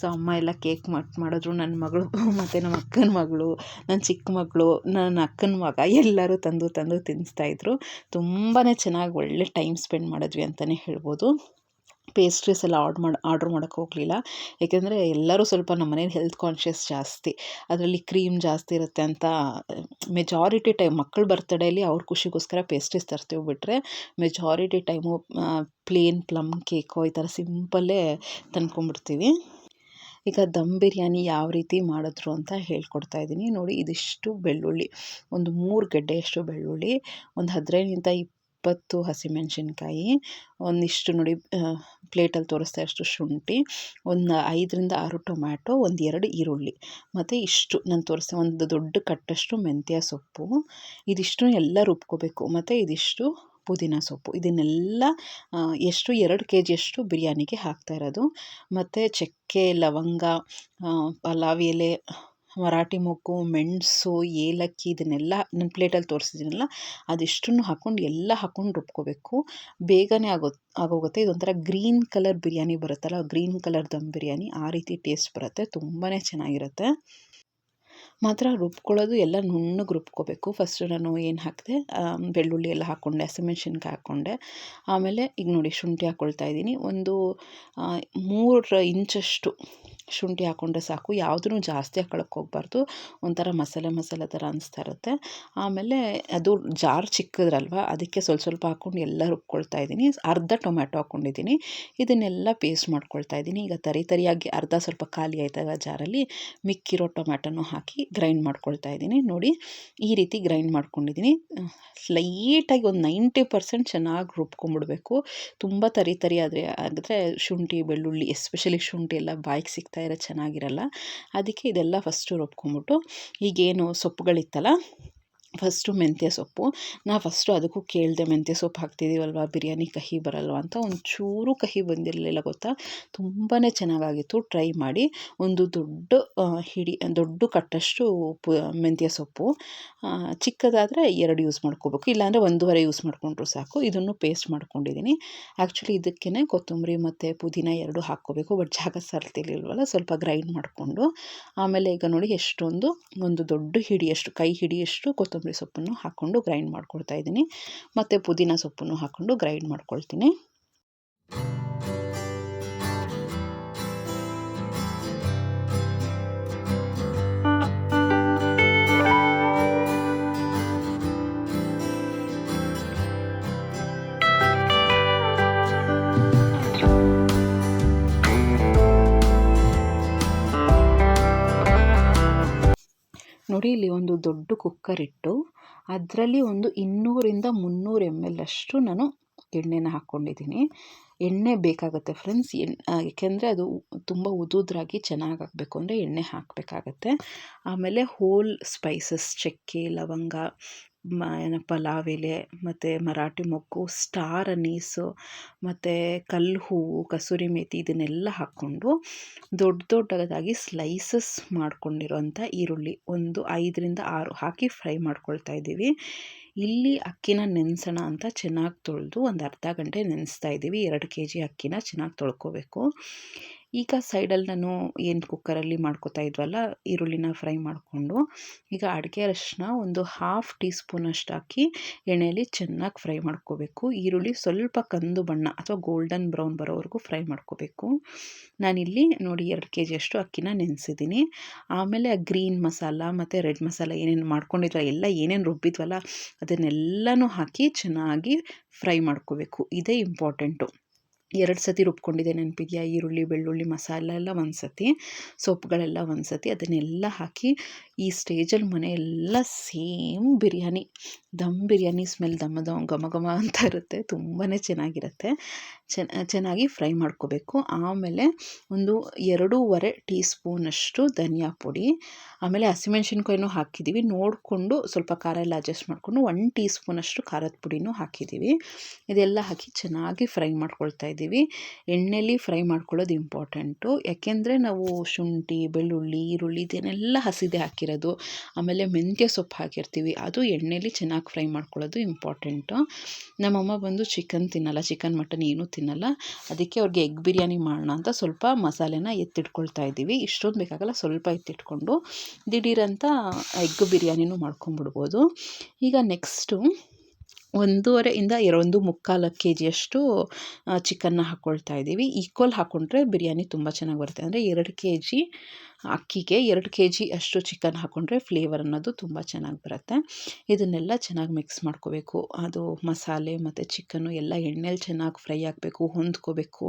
ಸೊ ಅಮ್ಮ ಎಲ್ಲ ಕೇಕ್ ಮಾಡಿದ್ರು ನನ್ನ ಮಗಳು ಮತ್ತು ನಮ್ಮ ಅಕ್ಕನ ಮಗಳು ನನ್ನ ಚಿಕ್ಕ ಮಗಳು ನನ್ನ ಅಕ್ಕನ ಮಗ ಎಲ್ಲರೂ ತಂದು ತಂದು ತಿನ್ನಿಸ್ತಾಯಿದ್ರು ತುಂಬಾ ಚೆನ್ನಾಗಿ ಒಳ್ಳೆ ಟೈಮ್ ಸ್ಪೆಂಡ್ ಮಾಡಿದ್ವಿ ಅಂತಲೇ ಹೇಳ್ಬೋದು. ಪೇಸ್ಟ್ರೀಸ್ ಎಲ್ಲ ಆರ್ಡ್ರ್ ಮಾಡಿ, ಆರ್ಡ್ರ್ ಮಾಡೋಕ್ಕೆ ಹೋಗಲಿಲ್ಲ. ಏಕೆಂದರೆ ಎಲ್ಲರೂ ಸ್ವಲ್ಪ ನಮ್ಮ ಮನೇಲಿ ಹೆಲ್ತ್ ಕಾನ್ಷಿಯಸ್ ಜಾಸ್ತಿ. ಅದರಲ್ಲಿ ಕ್ರೀಮ್ ಜಾಸ್ತಿ ಇರುತ್ತೆ ಅಂತ, ಮೆಜಾರಿಟಿ ಟೈಮ್ ಮಕ್ಕಳ ಬರ್ತಡೇಲಿ ಅವ್ರ ಖುಷಿಗೋಸ್ಕರ ಪೇಸ್ಟ್ರೀಸ್ ತರ್ತೀವಿ ಬಿಟ್ಟರೆ majority time plain plum cake ಈ ಥರ ಸಿಂಪಲ್ಲೇ ತಂದ್ಕೊಂಬಿಡ್ತೀವಿ ಈಗ ದಮ್ ಬಿರಿಯಾನಿ ಯಾವ ರೀತಿ ಮಾಡಿದ್ರು ಅಂತ ಹೇಳ್ಕೊಡ್ತಾ ಇದ್ದೀನಿ. ನೋಡಿ, ಇದಿಷ್ಟು ಬೆಳ್ಳುಳ್ಳಿ, ಒಂದು ಮೂರು ಗೆಡ್ಡೆಯಷ್ಟು ಬೆಳ್ಳುಳ್ಳಿ, ಒಂದು ಹದಿನೈದರಿಂದ ಇಪ್ಪತ್ತು ಹಸಿಮೆಣಸಿನ್ಕಾಯಿ, ಒಂದಿಷ್ಟು ನೋಡಿ ಪ್ಲೇಟಲ್ಲಿ ತೋರಿಸ್ತಾ ಅಷ್ಟು ಶುಂಠಿ, ಒಂದು ಐದರಿಂದ ಆರು ಟೊಮ್ಯಾಟೊ, ಒಂದು ಎರಡು ಈರುಳ್ಳಿ. ಮತ್ತು ಇಷ್ಟು, ನಾನು ತೋರಿಸ್ತೆ ಒಂದು ದೊಡ್ಡ ಕಟ್ಟಷ್ಟು ಮೆಂತ್ಯ ಸೊಪ್ಪು ಇದಿಷ್ಟು ಎಲ್ಲ ರುಬ್ಕೋಬೇಕು. ಮತ್ತು ಇದಿಷ್ಟು ಪುದೀನ ಸೊಪ್ಪು ಇದನ್ನೆಲ್ಲ ಎಷ್ಟು ಎರಡು ಕೆ ಜಿಯಷ್ಟು ಬಿರಿಯಾನಿಗೆ ಹಾಕ್ತಾ ಇರೋದು. ಮತ್ತು ಚಕ್ಕೆ, ಲವಂಗ ಪಲಾವ್ ಎಲೆ, ಮರಾಠಿ ಮೊಗ್ಗು, ಮೆಣಸು, ಏಲಕ್ಕಿ ಇದನ್ನೆಲ್ಲ ನನ್ನ ಪ್ಲೇಟಲ್ಲಿ ತೋರಿಸಿದ್ದೀನಲ್ಲ, ಅದಿಷ್ಟನ್ನು ಹಾಕ್ಕೊಂಡು ಎಲ್ಲ ಹಾಕ್ಕೊಂಡು ರುಬ್ಕೋಬೇಕು. ಬೇಗನೆ ಆಗೋ, ಆಗೋಗುತ್ತೆ. ಇದೊಂಥರ ಗ್ರೀನ್ ಕಲರ್ ಬಿರಿಯಾನಿ ಬರುತ್ತಲ್ಲ ಗ್ರೀನ್ ಕಲರ್ ದಮ್ ಬಿರಿಯಾನಿ ಆ ರೀತಿ ಟೇಸ್ಟ್ ಬರುತ್ತೆ. ತುಂಬಾ ಚೆನ್ನಾಗಿರುತ್ತೆ. ಮಾತ್ರ ರುಬ್ಕೊಳ್ಳೋದು ಎಲ್ಲ ನುಣ್ಣಗೆ ರುಬ್ಕೋಬೇಕು. ಫಸ್ಟು ನಾನು ಏನು ಹಾಕಿದೆ ಬೆಳ್ಳುಳ್ಳಿ ಎಲ್ಲ ಹಾಕ್ಕೊಂಡೆ ಹಸಿಮೆಣ್ಸಿನ್ಕಾಯಿ ಹಾಕ್ಕೊಂಡೆ ಆಮೇಲೆ ಈಗ ನೋಡಿ ಶುಂಠಿ ಹಾಕ್ಕೊಳ್ತಾ ಇದ್ದೀನಿ. ಒಂದು ಮೂರು ಇಂಚಷ್ಟು ಶುಂಠಿ ಹಾಕ್ಕೊಂಡ್ರೆ ಸಾಕು. ಯಾವುದೂ ಜಾಸ್ತಿ ಹಾಕೊಳಕ್ಕೆ ಹೋಗ್ಬಾರ್ದು. ಒಂಥರ ಮಸಾಲೆ ಮಸಾಲೆ ಥರ ಅನಿಸ್ತಾ ಇರುತ್ತೆ. ಆಮೇಲೆ ಅದು ಜಾರ್ ಚಿಕ್ಕದ್ರಲ್ವ, ಅದಕ್ಕೆ ಸ್ವಲ್ಪ ಸ್ವಲ್ಪ ಹಾಕ್ಕೊಂಡು ಎಲ್ಲ ರುಬ್ಕೊಳ್ತಾ ಇದ್ದೀನಿ. ಅರ್ಧ ಟೊಮ್ಯಾಟೊ ಹಾಕ್ಕೊಂಡಿದ್ದೀನಿ ಇದನ್ನೆಲ್ಲ ಪೇಸ್ಟ್ ಮಾಡ್ಕೊಳ್ತಾ ಇದ್ದೀನಿ. ಈಗ ತರಿ ತರಿಯಾಗಿ ಅರ್ಧ ಸ್ವಲ್ಪ ಖಾಲಿ ಆಯ್ತಲ್ಲ ಜಾರಲ್ಲಿ, ಮಿಕ್ಕಿರೋ ಟೊಮ್ಯಾಟೊನೂ ಹಾಕಿ ಗ್ರೈಂಡ್ ಮಾಡ್ಕೊಳ್ತಾ ಇದ್ದೀನಿ. ನೋಡಿ, ಈ ರೀತಿ ಗ್ರೈಂಡ್ ಮಾಡ್ಕೊಂಡಿದ್ದೀನಿ. ಲೈಟಾಗಿ ಒಂದು ನೈಂಟಿ ಪರ್ಸೆಂಟ್ ಚೆನ್ನಾಗಿ ರುಬ್ಕೊಂಬಿಡ್ಬೇಕು. ತುಂಬ ತರಿ ತರಿ ಆದರೆ ಆಗಿದ್ರೆ ಶುಂಠಿ, ಬೆಳ್ಳುಳ್ಳಿ, ಎಸ್ಪೆಷಲಿ ಶುಂಠಿ ಎಲ್ಲ ಬಾಯಿಗೆ ಸಿಗ್ತಾ ಇರೋ ಚೆನ್ನಾಗಿರಲ್ಲ. ಅದಕ್ಕೆ ಇದೆಲ್ಲ ಫಸ್ಟು ರುಬ್ಕೊಂಬಿಟ್ಟು ಈಗೇನು ಸೊಪ್ಪುಗಳಿತ್ತಲ್ಲ ಫಸ್ಟು ಮೆಂತ್ಯ ಸೊಪ್ಪು. ನಾ ಫಸ್ಟು ಅದಕ್ಕೂ ಕೇಳಿದೆ ಮೆಂತ್ಯ ಸೊಪ್ಪು ಹಾಕ್ತಿದ್ದೀವಲ್ವ ಬಿರಿಯಾನಿ ಕಹಿ ಬರಲ್ವ ಅಂತ. ಒಂಚೂರು ಕಹಿ ಬಂದಿರಲಿಲ್ಲ ಗೊತ್ತಾ? ತುಂಬಾ ಚೆನ್ನಾಗಾಗಿತ್ತು. ಟ್ರೈ ಮಾಡಿ. ಒಂದು ದೊಡ್ಡ ಹಿಡಿ, ದೊಡ್ಡ ಕಟ್ಟಷ್ಟು ಪು ಮೆಂತ್ಯ ಸೊಪ್ಪು. ಚಿಕ್ಕದಾದರೆ ಎರಡು ಯೂಸ್ ಮಾಡ್ಕೋಬೇಕು. ಇಲ್ಲಾಂದರೆ ಒಂದೂವರೆ ಯೂಸ್ ಮಾಡಿಕೊಂಡ್ರು ಸಾಕು. ಇದನ್ನು ಪೇಸ್ಟ್ ಮಾಡ್ಕೊಂಡಿದ್ದೀನಿ ಆ್ಯಕ್ಚುಲಿ ಇದಕ್ಕೇ ಕೊತ್ತಂಬರಿ ಮತ್ತು ಪುದೀನ ಎರಡು ಹಾಕ್ಕೋಬೇಕು. ಬಟ್ ಜಾಗ ಸರ್ತಿರ್ಲಿಲ್ವಲ್ಲ ಸ್ವಲ್ಪ ಗ್ರೈಂಡ್ ಮಾಡಿಕೊಂಡು. ಆಮೇಲೆ ಈಗ ನೋಡಿ ಎಷ್ಟೊಂದು, ಒಂದು ದೊಡ್ಡ ಹಿಡಿಯಷ್ಟು ಕೈ ಹಿಡಿಯಷ್ಟು ಕೊತ್ತಂಬರಿ ಕೊತ್ತಂಬರಿ ಸೊಪ್ಪನ್ನು ಹಾಕ್ಕೊಂಡು ಗ್ರೈಂಡ್ ಮಾಡ್ಕೊಳ್ತಾ ಇದ್ದೀನಿ. ಮತ್ತು ಪುದೀನ ಸೊಪ್ಪನ್ನು ಹಾಕ್ಕೊಂಡು ಗ್ರೈಂಡ್ ಮಾಡ್ಕೊಳ್ತೀನಿ. ನೋಡಿ, ಇಲ್ಲಿ ಒಂದು ದೊಡ್ಡ ಕುಕ್ಕರ್ ಇಟ್ಟು ಅದರಲ್ಲಿ ಒಂದು ಇನ್ನೂರಿಂದ ಮುನ್ನೂರು ಎಂ ಎಲ್ ಅಷ್ಟು ನಾನು ಎಣ್ಣೆನ ಹಾಕ್ಕೊಂಡಿದ್ದೀನಿ. ಎಣ್ಣೆ ಬೇಕಾಗುತ್ತೆ ಫ್ರೆಂಡ್ಸ್ ಎಣ್ಣೆ ಏಕೆಂದರೆ ಅದು ತುಂಬ ಉದುದ್ರಾಗಿ ಚೆನ್ನಾಗಿ ಆಗಬೇಕು ಅಂದರೆ ಎಣ್ಣೆ ಹಾಕಬೇಕಾಗತ್ತೆ. ಆಮೇಲೆ ಹೋಲ್ ಸ್ಪೈಸಸ್ ಚಕ್ಕೆ, ಲವಂಗ ಮ ಏನು ಪಲಾವ್ ಎಲೆ ಮತ್ತು ಮರಾಠಿ ಮೊಗ್ಗು, ಸ್ಟಾರ್ ಅನೀಸು, ಮತ್ತು ಕಲ್ಲು ಹೂವು, ಕಸೂರಿ ಮೇಥಿ ಇದನ್ನೆಲ್ಲ ಹಾಕ್ಕೊಂಡು ದೊಡ್ಡ ದೊಡ್ಡದಾಗಿ ಸ್ಲೈಸಸ್ ಮಾಡ್ಕೊಂಡಿರೋಂಥ ಈರುಳ್ಳಿ ಒಂದು ಐದರಿಂದ ಆರು ಹಾಕಿ ಫ್ರೈ ಮಾಡ್ಕೊಳ್ತಾ ಇದ್ದೀವಿ. ಇಲ್ಲಿ ಅಕ್ಕಿನ ನೆನೆಸೋಣ ಅಂತ ಚೆನ್ನಾಗಿ ತೊಳೆದು ಒಂದು ಅರ್ಧ ಗಂಟೆ ನೆನೆಸ್ತಾ ಇದ್ದೀವಿ. ಎರಡು ಕೆ ಜಿ ಅಕ್ಕಿನ ಚೆನ್ನಾಗಿ ತೊಳ್ಕೊಬೇಕು. ಈಗ ಸೈಡಲ್ಲಿ ನಾನು ಏನು ಕುಕ್ಕರಲ್ಲಿ ಮಾಡ್ಕೋತಾ ಇದ್ವಲ್ಲ, ಈರುಳ್ಳಿನ ಫ್ರೈ ಮಾಡಿಕೊಂಡು, ಈಗ ಅಡುಗೆ ಅರಶಿನ ಒಂದು ಹಾಫ್ ಟೀ ಸ್ಪೂನಷ್ಟು ಹಾಕಿ ಎಣ್ಣೆಯಲ್ಲಿ ಚೆನ್ನಾಗಿ ಫ್ರೈ ಮಾಡ್ಕೋಬೇಕು. ಈರುಳ್ಳಿ ಸ್ವಲ್ಪ ಕಂದು ಬಣ್ಣ ಅಥವಾ ಗೋಲ್ಡನ್ ಬ್ರೌನ್ ಬರೋವರೆಗೂ ಫ್ರೈ ಮಾಡ್ಕೋಬೇಕು. ನಾನಿಲ್ಲಿ ನೋಡಿ ಎರಡು ಕೆ ಜಿಯಷ್ಟು ಅಕ್ಕಿನ ನೆನೆಸಿದ್ದೀನಿ. ಆಮೇಲೆ ಆ ಗ್ರೀನ್ ಮಸಾಲ ಮತ್ತು ರೆಡ್ ಮಸಾಲ ಏನೇನು ಮಾಡ್ಕೊಂಡಿದ್ವ ಎಲ್ಲ ಏನೇನು ರುಬ್ಬಿದ್ವಲ್ಲ, ಅದನ್ನೆಲ್ಲನೂ ಹಾಕಿ ಚೆನ್ನಾಗಿ ಫ್ರೈ ಮಾಡ್ಕೋಬೇಕು. ಇದೇ ಇಂಪಾರ್ಟೆಂಟು ಎರಡು ಸತಿ ರುಬ್ಕೊಂಡಿದ್ದೆ ನೆನಪಿದೆಯಾ? ಈರುಳ್ಳಿ, ಬೆಳ್ಳುಳ್ಳಿ, ಮಸಾಲೆ ಎಲ್ಲ ಒಂದು ಸತಿ ಸೊಪ್ಪುಗಳೆಲ್ಲ ಒಂದು ಸತಿ, ಅದನ್ನೆಲ್ಲ ಹಾಕಿ ಈ ಸ್ಟೇಜಲ್ಲಿ ಮನೆ ಎಲ್ಲ ಸೇಮ್ ಬಿರಿಯಾನಿ, ದಮ್ ಬಿರಿಯಾನಿ ಸ್ಮೆಲ್ ದಮ್ಮ ದಮ್ ಘಮ ಘಮ ಅಂತ ಇರುತ್ತೆ ತುಂಬಾ ಚೆನ್ನಾಗಿರುತ್ತೆ. ಚೆನ್ನಾಗಿ ಫ್ರೈ ಮಾಡ್ಕೋಬೇಕು. ಆಮೇಲೆ ಒಂದು ಎರಡೂವರೆ ಟೀ ಸ್ಪೂನಷ್ಟು ಧನಿಯಾ ಪುಡಿ, ಆಮೇಲೆ ಹಸಿಮೆಣ್ಸಿನ್ಕಾಯಿನೂ ಹಾಕಿದ್ದೀವಿ ನೋಡಿಕೊಂಡು ಸ್ವಲ್ಪ ಖಾರ ಎಲ್ಲ ಅಡ್ಜಸ್ಟ್ ಮಾಡಿಕೊಂಡು ಒನ್ ಟೀ ಸ್ಪೂನಷ್ಟು ಖಾರದ ಪುಡಿನೂ ಹಾಕಿದ್ದೀವಿ ಇದೆಲ್ಲ ಹಾಕಿ ಚೆನ್ನಾಗಿ ಫ್ರೈ ಮಾಡ್ಕೊಳ್ತಾ ಇದ್ದೀವಿ. ಎಣ್ಣೆಲಿ ಫ್ರೈ ಮಾಡ್ಕೊಳ್ಳೋದು ಇಂಪಾರ್ಟೆಂಟು. ಯಾಕೆಂದರೆ ನಾವು ಶುಂಠಿ, ಬೆಳ್ಳುಳ್ಳಿ, ಈರುಳ್ಳಿ ಇದನ್ನೆಲ್ಲ ಹಸಿದೆ ಹಾಕಿರೋದು. ಆಮೇಲೆ ಮೆಂತ್ಯ ಸೊಪ್ಪು ಹಾಕಿರ್ತೀವಿ. ಅದು ಎಣ್ಣೆಲಿ ಚೆನ್ನಾಗಿ ಫ್ರೈ ಮಾಡ್ಕೊಳ್ಳೋದು ಇಂಪಾರ್ಟೆಂಟು. ನಮ್ಮಮ್ಮ ಬಂದು ಚಿಕನ್ ತಿನ್ನಲ್ಲ. ಚಿಕನ್ ಮಟನ್ ಏನೂ ತಿನ್ನಲ್ಲ. ಅದಕ್ಕೆ ಅವ್ರಿಗೆ ಎಗ್ ಬಿರಿಯಾನಿ ಮಾಡೋಣ ಅಂತ ಸ್ವಲ್ಪ ಮಸಾಲೆನ ಎತ್ತಿಟ್ಕೊಳ್ತಾ ಇದ್ದೀವಿ. ಇಷ್ಟೊಂದು ಬೇಕಾಗಲ್ಲ ಸ್ವಲ್ಪ ಎತ್ತಿಟ್ಕೊಂಡು. ದಿಢೀರಂತ ಎಗ್ ಬಿರಿಯಾನಿನೂ ಮಾಡ್ಕೊಂಬಿಡ್ಬೋದು. ಈಗ ನೆಕ್ಸ್ಟು ಒಂದೂವರೆಯಿಂದ ಒಂದು ಮುಕ್ಕಾಲು ಕೆ ಜಿಯಷ್ಟು ಚಿಕನ್ನ ಹಾಕ್ಕೊಳ್ತಾ ಇದ್ದೀವಿ. ಈಕ್ವಲ್ ಹಾಕ್ಕೊಂಡ್ರೆ ಬಿರಿಯಾನಿ ತುಂಬ ಚೆನ್ನಾಗಿ ಬರುತ್ತೆ. ಅಂದರೆ ಎರಡು ಕೆ ಜಿ ಅಕ್ಕಿಗೆ ಎರಡು ಕೆ ಜಿ ಅಷ್ಟು ಚಿಕನ್ ಹಾಕ್ಕೊಂಡ್ರೆ ಫ್ಲೇವರ್ ಅನ್ನೋದು ತುಂಬ ಚೆನ್ನಾಗಿ ಬರುತ್ತೆ. ಇದನ್ನೆಲ್ಲ ಚೆನ್ನಾಗಿ ಮಿಕ್ಸ್ ಮಾಡ್ಕೋಬೇಕು. ಅದು ಮಸಾಲೆ ಮತ್ತು ಚಿಕನ್ನು ಎಲ್ಲ ಎಣ್ಣೆಲಿ ಚೆನ್ನಾಗಿ ಫ್ರೈ ಆಗಬೇಕು, ಹೊಂದ್ಕೋಬೇಕು.